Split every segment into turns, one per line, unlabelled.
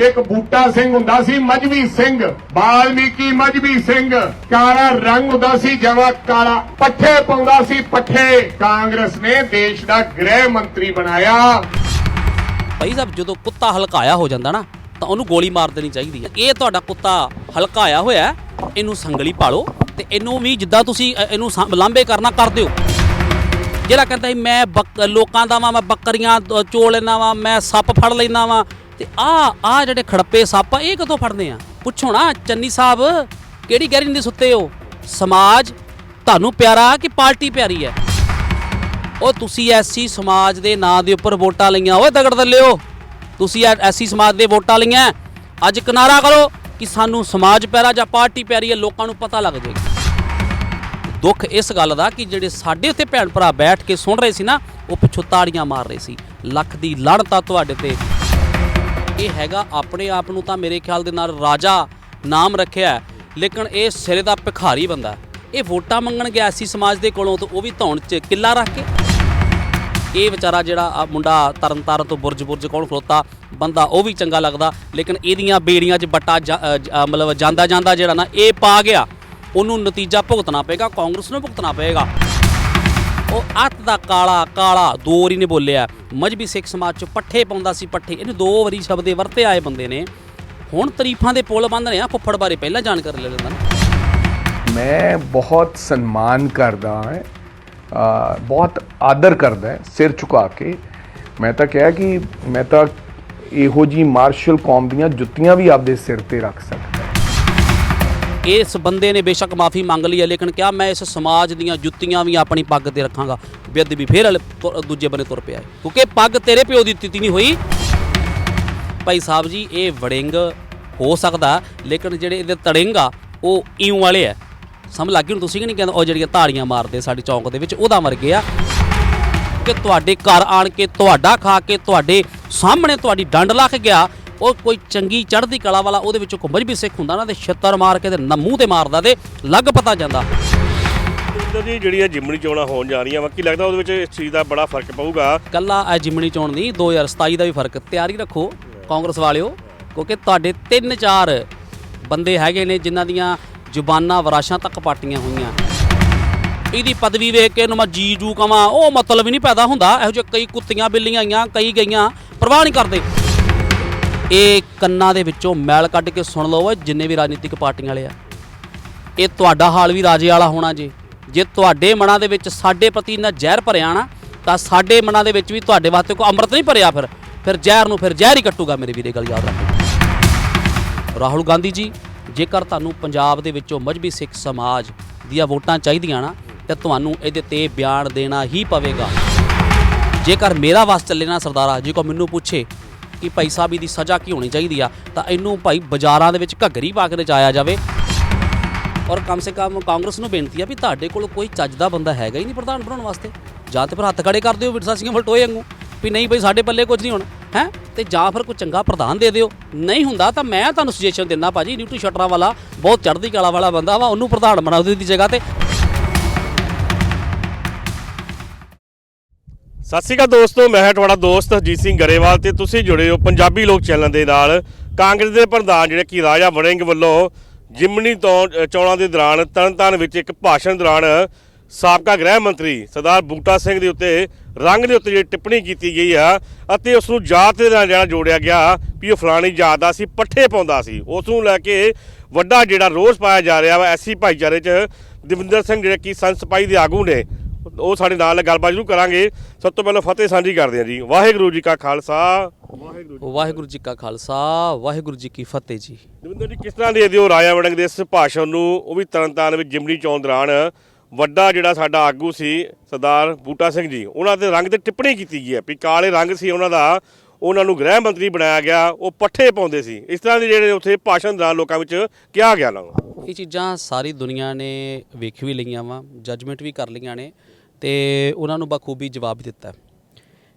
ਇੱਕ ਬੂਟਾ ਸਿੰਘ ਹੁੰਦਾ ਸੀ ਮਜਬੀ ਸਿੰਘ, ਬਾਲਮੀਕੀ ਮਜਬੀ ਸਿੰਘ। ਕਾਲਾ ਰੰਗ ਹੁੰਦਾ ਸੀ, ਜਵਾ ਕਾਲਾ ਪੱਠੇ ਪਾਉਂਦਾ ਸੀ, ਪੱਠੇ। ਕਾਂਗਰਸ ਨੇ ਦੇਸ਼ ਦਾ ਗ੍ਰਹਿ ਮੰਤਰੀ ਬਣਾਇਆ।
ਭਾਈ ਸਾਹਿਬ, ਜਦੋਂ ਕੁੱਤਾ ਹਲਕਾਇਆ ਹੋ ਜਾਂਦਾ ਨਾ, ਤਾਂ ਉਹਨੂੰ ਗੋਲੀ ਮਾਰ ਦੇਣੀ ਚਾਹੀਦੀ ਹੈ। ਇਹ ਤੁਹਾਡਾ ਕੁੱਤਾ ਹਲਕਾਇਆ ਹੋਇਆ ਇਹਨੂੰ ਸੰਗਲੀ ਪਾਲੋ ਤੇ ਇਹਨੂੰ ਵੀ ਜਿੱਦਾਂ ਤੁਸੀਂ ਇਹਨੂੰ ਸਾਂ- ਲਾਂਭੇ ਕਰਨਾ ਕਰ ਦਿਓ। ਜਿਹੜਾ ਕਹਿੰਦਾ ਮੈਂ ਬੱਕ- ਲੋਕਾਂ ਦਾ ਵਾਂ, ਮੈਂ ਬੱਕਰੀਆਂ ਦ- ਚੋ ਲੈਣਾ ਵਾਂ, ਮੈਂ ਸੱਪ ਫੜ ਲੈਣਾ ਵਾਂ ਤੇ ਆ ਆ ਜਿਹੜੇ ਖੜੱਪੇ ਸੱਪ ਆ, ਇਹ ਕਦੋਂ ਫੜਨੇ ਆ? ਪੁੱਛੋ ਨਾ, ਚੰਨੀ ਸਾਹਿਬ, ਕਿਹੜੀ ਗਹਿਰੀ ਨੀਂਦ ਸੁੱਤੇ ਹੋ? ਸਮਾਜ, ਤੁਹਾਨੂੰ ਪਿਆਰਾ ਕਿ ਪਾਰਟੀ ਪਿਆਰੀ ਹੈ? ਉਹ ਤੁਸੀਂ ਐਸੀ ਸਮਾਜ ਦੇ ਨਾਂ ਦੇ ਉੱਪਰ ਵੋਟਾਂ ਲਈਆਂ, ਓਏ ਦਗੜ ਦੱਲਿਓ। ਤੁਸੀਂ ਐਸੀ ਸਮਾਜ ਦੇ ਵੋਟਾਂ ਲਈਆਂ ਅੱਜ ਕਿਨਾਰਾ ਕਰੋ ਕਿ ਸਾਨੂੰ ਸਮਾਜ ਪਿਆਰਾ ਜਾਂ ਪਾਰਟੀ ਪਿਆਰੀ ਹੈ, ਲੋਕਾਂ ਨੂੰ ਪਤਾ ਲੱਗ ਜਾਏਗਾ ਦੁੱਖ ਇਸ ਗੱਲ ਦਾ ਕਿ ਜਿਹੜੇ ਸਾਡੇ ਉੱਤੇ ਭੈਣ ਭਰਾ ਬੈਠ ਕੇ ਸੁਣ ਰਹੇ ਸੀ ਨਾ, ਉਹ ਪਿਛੋਤਾੜੀਆਂ ਮਾਰ ਰਹੇ ਸੀ। ਲੱਖ ਦੀ ਲੜਤਾ ਤੁਹਾਡੇ ਤੇ। ਇਹ ਹੈਗਾ ਆਪਣੇ ਆਪ ਨੂੰ ਤਾਂ ਮੇਰੇ ਖਿਆਲ ਦੇ ਨਾਲ ਰਾਜਾ ਨਾਮ ਰੱਖਿਆ ਲੇਕਿਨ ਇਹ ਸਿਰੇ ਦਾ ਭਿਖਾਰੀ ਬੰਦਾ ਇਹ ਵੋਟਾਂ ਮੰਗਣ ਗਿਆ ਸੀ ਸਮਾਜ ਦੇ ਕੋਲੋਂ ਤਾਂ ਉਹ ਵੀ ਧੌਣ 'ਚ ਕਿੱਲਾ ਰੱਖ ਕੇ। ਇਹ ਵਿਚਾਰਾ ਜਿਹੜਾ ਮੁੰਡਾ ਤਰਨ ਤਾਰਨ ਤੋਂ ਬੁਰਜ ਬੁਰਜ ਕੌਣ ਖਲੋਤਾ ਬੰਦਾ ਉਹ ਵੀ ਚੰਗਾ ਲੱਗਦਾ, ਲੇਕਿਨ ਇਹਦੀਆਂ ਬੇੜੀਆਂ 'ਚ ਬੱਟਾ ਜਾ- ਜ- ਮਤਲਬ ਜਾਂਦਾ ਜਾਂਦਾ ਜਿਹੜਾ ਨਾ ਇਹ ਪਾ ਗਿਆ। ਉਹਨੂੰ ਨਤੀਜਾ ਭੁਗਤਣਾ ਪਏਗਾ, ਕਾਂਗਰਸ ਨੂੰ ਭੁਗਤਣਾ ਪਏਗਾ। ਉਹ ਅੱਤ ਦਾ ਕਾਲਾ ਕਾਲਾ ਦੋ ਵਾਰੀ ਨੇ ਬੋਲਿਆ। ਮਜਬੀ ਸਿੱਖ ਸਮਾਜ ਚ ਪੱਠੇ ਪਾਉਂਦਾ ਸੀ, ਪੱਠੇ। ਇਹਨੇ ਦੋ ਵਾਰੀ ਸ਼ਬਦੇ ਵਰਤੇ ਆਏ ਬੰਦੇ ਨੇ। ਹੁਣ ਤਾਰੀਫਾਂ ਦੇ ਪੁਲ ਬੰਦ ਨੇ ਆ, ਫੁੱਫੜ ਬਾਰੇ ਪਹਿਲਾਂ ਜਾਣਕਾਰੀ ਲੈ ਲੈਂਦਾ
ਮੈਂ ਬਹੁਤ ਸਨਮਾਨ ਕਰਦਾ ਹਾਂ ਬਹੁਤ ਆਦਰ ਕਰਦਾ ਹੈ, ਸਿਰ ਝੁਕਾ ਕੇ। ਮੈਂ ਤਾਂ ਕਿਹਾ ਕਿ ਮੈਂ ਤਾਂ ਇਹੋ ਜੀ ਮਾਰਸ਼ਲ ਕੌਮ ਦੀਆਂ ਜੁੱਤੀਆਂ ਵੀ ਆਪਦੇ ਸਿਰ ਤੇ ਰੱਖ ਸਕਦਾ।
ਇਸ ਬੰਦੇ ਨੇ ਬੇਸ਼ੱਕ ਮਾਫੀ ਮੰਗ ਲਈ ਹੈ, ਲੇਕਿਨ ਕਿਹਾ ਮੈਂ ਇਸ ਸਮਾਜ ਦੀਆਂ ਜੁੱਤੀਆਂ ਵੀ ਆਪਣੀ ਪੱਗ ਤੇ ਰੱਖਾਂਗਾ? ਬਿੱਦ ਵੀ ਫੇਰ ਦੂਜੇ ਬੰਨੇ ਤੁਰ ਪਿਆ ਕਿਉਂਕਿ ਪੱਗ ਤੇਰੇ ਪਿਓ ਦੀ ਦਿੱਤੀ ਨਹੀਂ ਹੋਈ। ਭਾਈ ਸਾਹਿਬ ਜੀ, ਇਹ ਵੜਿੰਗ ਹੋ ਸਕਦਾ, ਲੇਕਿਨ ਜਿਹੜੇ ਇਹਦੇ ਤੜਿੰਗ ਆ, ਉਹ ਇਉਂ ਵਾਲੇ ਆ। ਸਮਝ ਲੱਗ ਗਈ ਹੁਣ ਤੁਸੀਂ ਕਿ ਨਹੀਂ ਕਹਿੰਦੇ? ਉਹ ਜਿਹੜੀਆਂ ਧਾੜੀਆਂ ਮਾਰਦੇ ਸਾਡੇ ਚੌਂਕ ਦੇ ਵਿੱਚ, ਉਹਦਾ ਵਰਗੇ ਆ ਕਿ ਤੁਹਾਡੇ ਘਰ ਆਣ ਕੇ, ਤੁਹਾਡਾ ਖਾ ਕੇ, ਤੁਹਾਡੇ ਸਾਹਮਣੇ ਤੁਹਾਡੀ ਡੰਡ ਲੱਖ ਗਿਆ ਉਹ ਕੋਈ ਚੰਗੀ ਚੜ੍ਹਦੀ ਕਲਾ ਵਾਲਾ ਉਹਦੇ ਵਿੱਚੋਂ ਕੋਈ ਮਜਬੀ ਸਿੱਖ ਹੁੰਦਾ ਨਾ ਤੇ ਛੱਤਰ ਮਾਰ ਕੇ ਤੇ ਨ- ਮੂੰਹ ਤੇ ਮਾਰਦਾ ਤੇ ਲੱਗ ਪਤਾ ਜਾਂਦਾ।
ਇੰਦਰ ਜੀ ਜਿਹੜੀਆਂ ਜਿਮਣੀ ਚੋਣਾਂ ਹੋਣ ਜਾ ਰਹੀਆਂ ਵਾ ਕੀ ਲੱਗਦਾ ਉਹਦੇ ਵਿੱਚ ਇਸ ਚੀਜ਼ ਦਾ ਬੜਾ ਫ਼ਰਕ ਪਊਗਾ?
ਕੱਲਾ ਐ ਜਿਮਣੀ ਚੋਣ ਨਹੀਂ 2027 ਦਾ ਵੀ ਫ਼ਰਕ ਤਿਆਰੀ ਰੱਖੋ ਕਾਂਗਰਸ ਵਾਲਿਓ ਕਿਉਂਕਿ ਤੁਹਾਡੇ ਤਿੰਨ ਚਾਰ ਬੰਦੇ ਹੈਗੇ ਨੇ ਜਿਨ੍ਹਾਂ ਦੀਆਂ ਜ਼ੁਬਾਨਾਂ ਵਰਾਸ਼ਾਂ ਤੱਕ ਪਾਟੀਆਂ ਹੋਈਆਂ। ਇਹਦੀ ਪਦਵੀ ਵੇਖ ਕੇ ਇਹਨੂੰ ਮੈਂ ਜੀ ਜੂ ਕਵਾਂ ਉਹ ਮਤਲਬ ਹੀ ਨਹੀਂ ਪੈਦਾ ਹੁੰਦਾ ਇਹੋ ਜਿਹੇ ਕਈ ਕੁੱਤੀਆਂ ਬਿੱਲੀਆਂ ਆਈਆਂ ਕਈ ਗਈਆਂ ਪਰਵਾਹ ਨਹੀਂ ਕਰਦੇ। ਇਹ ਕੰਨਾਂ ਦੇ ਵਿੱਚੋਂ ਮੈਲ ਕੱਢ ਕੇ ਸੁਣ ਲਓ ਜਿੰਨੇ ਵੀ ਰਾਜਨੀਤਿਕ ਪਾਰਟੀਆਂ ਵਾਲੇ ਆ। ਇਹ ਤੁਹਾਡਾ ਹਾਲ ਵੀ ਰਾਜੇ ਵਾਲਾ ਹੋਣਾ ਜੀ। ਜੇ ਤੁਹਾਡੇ ਮਨਾਂ ਦੇ ਵਿੱਚ ਸਾਡੇ ਪ੍ਰਤੀ ਇੰਨਾ ਜ਼ਹਿਰ ਭਰਿਆ ਨਾ, ਤਾਂ ਸਾਡੇ ਮਨਾਂ ਦੇ ਵਿੱਚ ਵੀ ਤੁਹਾਡੇ ਵਾਸਤੇ ਕੋਈ ਅੰਮ੍ਰਿਤ ਨਹੀਂ ਭਰਿਆ ਫਿਰ। ਫਿਰ ਜ਼ਹਿਰ ਨੂੰ ਫਿਰ ਜ਼ਹਿਰ ਹੀ ਕੱਟੂਗਾ ਮੇਰੇ ਵੀਰੇ, ਗੱਲ ਯਾਦ ਰੱਖੋ। ਰਾਹੁਲ ਗਾਂਧੀ ਜੀ, ਜੇਕਰ ਤੁਹਾਨੂੰ ਪੰਜਾਬ ਦੇ ਵਿੱਚੋਂ ਮਜਬੀ ਸਿੱਖ ਸਮਾਜ ਦੀਆਂ ਵੋਟਾਂ ਚਾਹੀਦੀਆਂ ਨਾ, ਤੇ ਤੁਹਾਨੂੰ ਇਹਦੇ ਤੇ ਬਿਆਨ ਦੇਣਾ ਹੀ ਪਵੇਗਾ। ਜੇਕਰ ਮੇਰਾ ਵਸ ਚੱਲੇ ਨਾ ਸਰਦਾਰਾ, ਜੀ ਕੋ ਮੈਨੂੰ ਪੁੱਛੇ ਕਿ ਭਾਈ ਸਾਹਿਬ ਦੀ ਸਜ਼ਾ ਕੀ ਹੋਣੀ ਚਾਹੀਦੀ ਆ, ਤਾਂ ਇਹਨੂੰ ਭਾਈ ਬਾਜ਼ਾਰਾਂ ਦੇ ਵਿੱਚ ਘੱਗਰੀ ਪਾ ਕੇ ਨਚਾਇਆ ਜਾਵੇ। ਔਰ ਕਮ ਸੇ ਕਮ ਕਾਂਗਰਸ ਨੂੰ ਬੇਨਤੀ ਆ ਵੀ ਤੁਹਾਡੇ ਕੋਲ ਕੋਈ ਚੱਜ ਦਾ ਬੰਦਾ ਹੈਗਾ ਹੀ ਨਹੀਂ ਪ੍ਰਧਾਨ ਬਣਾਉਣ ਵਾਸਤੇ। ਜਾਂ ਤੇ ਫਿਰ ਹੱਥ ਖੜੇ ਕਰ ਦਿਓ ਵਿਰਸਾ ਸਿੰਘ ਫਲਟੋਏ ਵਾਂਗੂ, ਵੀ ਨਹੀਂ ਭਾਈ ਸਾਡੇ ਪੱਲੇ ਕੁਝ ਨਹੀਂ ਹੋਣਾ, ਹੈ? ਤੇ ਜਾਂ ਫਿਰ ਕੋਈ ਚੰਗਾ ਪ੍ਰਧਾਨ ਦੇ ਦਿਓ। ਨਹੀਂ ਹੁੰਦਾ ਤਾਂ ਮੈਂ ਤੁਹਾਨੂੰ ਸੁਜੈਸ਼ਨ ਦਿੰਦਾ ਭਾਜੀ ਨਿਊਟਰੀ ਸ਼ਟਰਾਂ ਵਾਲਾ, ਬਹੁਤ ਚੜ੍ਹਦੀ ਕਲਾ ਵਾਲਾ ਬੰਦਾ ਵਾ, ਉਹਨੂੰ ਪ੍ਰਧਾਨ ਬਣਾ ਦਿਓ ਦੀ ਜਗ੍ਹਾ ਤੇ।
ਸਤਿ ਸ਼੍ਰੀ ਅਕਾਲ ਦੋਸਤੋ ਮੈਂ ਹਾਂ ਤੁਹਾਡਾ ਦੋਸਤ ਹਰਜੀਤ ਸਿੰਘ ਗਰੇਵਾਲ ਤੇ ਤੁਸੀਂ ਜੁੜੇ ਹੋ ਪੰਜਾਬੀ ਲੋਕ ਚੈਨਲ ਦੇ ਨਾਲ। ਕਾਂਗਰਸ ਦੇ ਪ੍ਰਧਾਨ ਜਿਹੜੇ ਕਿ ਰਾਜਾ ਵੜਿੰਗ ਵੱਲੋਂ ਜਿਮਨੀ ਤੋਂ ਅ, ਚੋਣਾਂ ਦੇ ਦੌਰਾਨ ਤਰਨਤਾਰਨ ਵਿੱਚ ਇੱਕ ਭਾਸ਼ਣ ਦੌਰਾਨ ਸਾਬਕਾ ਗ੍ਰਹਿ ਮੰਤਰੀ ਸਰਦਾਰ ਬੂਟਾ ਸਿੰਘ ਦੇ ਉੱਤੇ ਰੰਗ ਦੇ ਉੱਤੇ ਜਿਹੜੀ ਟਿੱਪਣੀ ਕੀਤੀ ਗਈ ਆ ਅਤੇ ਉਸ ਨੂੰ ਜਾਤ ਦੇ ਨਾਲ ਜਿਹੜਾ ਜੋੜਿਆ ਗਿਆ ਵੀ ਉਹ ਫਲਾਣੀ ਜਾਤ ਦਾ ਸੀ ਪੱਠੇ ਪਾਉਂਦਾ ਸੀ। ਉਸ ਨੂੰ ਲੈ ਕੇ ਵੱਡਾ ਜਿਹੜਾ ਰੋਸ ਪਾਇਆ ਜਾ ਰਿਹਾ ਵਾ ਐਸੀ ਭਾਈਚਾਰੇ 'ਚ ਦਵਿੰਦਰ ਸਿੰਘ ਜਿਹੜੇ ਕਿ ਸੰਤ ਦੇ ਆਗੂ ਨੇ ਉਹ ਸਾਡੇ ਨਾਲ ਗੱਲਬਾਤ ਜ਼ਰੂਰ ਕਰਾਂਗੇ। ਸਭ ਤੋਂ ਪਹਿਲਾਂ ਫਤਿਹ ਸਾਂਝੀ ਕਰਦੇ ਹਾਂ ਜੀ। ਵਾਹਿਗੁਰੂ ਜੀ ਕਾ ਖਾਲਸਾ। ਵਾਹਿਗੁਰੂ
ਵਾਹਿਗੁਰੂ ਜੀ ਕਾ ਖਾਲਸਾ ਵਾਹਿਗੁਰੂ ਜੀ ਕੀ ਫਤਿਹ ਜੀ।
ਦਵਿੰਦਰ ਜੀ ਕਿਸ ਤਰ੍ਹਾਂ ਦੇ ਦਿਓ ਰਾਜਾ ਵੜਿੰਗ ਦੇ ਇਸ ਭਾਸ਼ਣ ਨੂੰ? ਉਹ ਵੀ ਤਰਨਤਾਰਨ ਵਿੱਚ ਜਿਮਨੀ ਚੌਣ ਦੌਰਾਨ ਵੱਡਾ ਜਿਹੜਾ ਸਾਡਾ ਆਗੂ ਸੀ ਸਰਦਾਰ ਬੂਟਾ ਸਿੰਘ ਜੀ ਉਹਨਾਂ ਦੇ ਰੰਗ ਤੇ ਟਿੱਪਣੀ ਕੀਤੀ ਗਈ ਹੈ ਵੀ ਕਾਲੇ ਰੰਗ ਸੀ ਉਹਨਾਂ ਦਾ। ਉਹਨਾਂ ਨੂੰ ਗ੍ਰਹਿ ਮੰਤਰੀ ਬਣਾਇਆ ਗਿਆ ਉਹ ਪੱਠੇ ਪਾਉਂਦੇ ਸੀ। ਇਸ ਤਰ੍ਹਾਂ ਦੇ ਜਿਹੜੇ ਉੱਥੇ ਭਾਸ਼ਣ ਦੌਰਾਨ ਲੋਕਾਂ ਵਿੱਚ ਕਿਹਾ ਗਿਆ ਨਾ।
ਇਹ ਚੀਜ਼ਾਂ ਸਾਰੀ ਦੁਨੀਆ ਨੇ ਵੇਖ ਵੀ ਲਈਆਂ ਵਾ ਜੱਜਮੈਂਟ ਵੀ ਕਰ ਲਈਆਂ ਨੇ। ਤੇ ਉਹਨਾਂ ਨੂੰ ਬਖੂਬੀ ਜਵਾਬ ਦਿੱਤਾ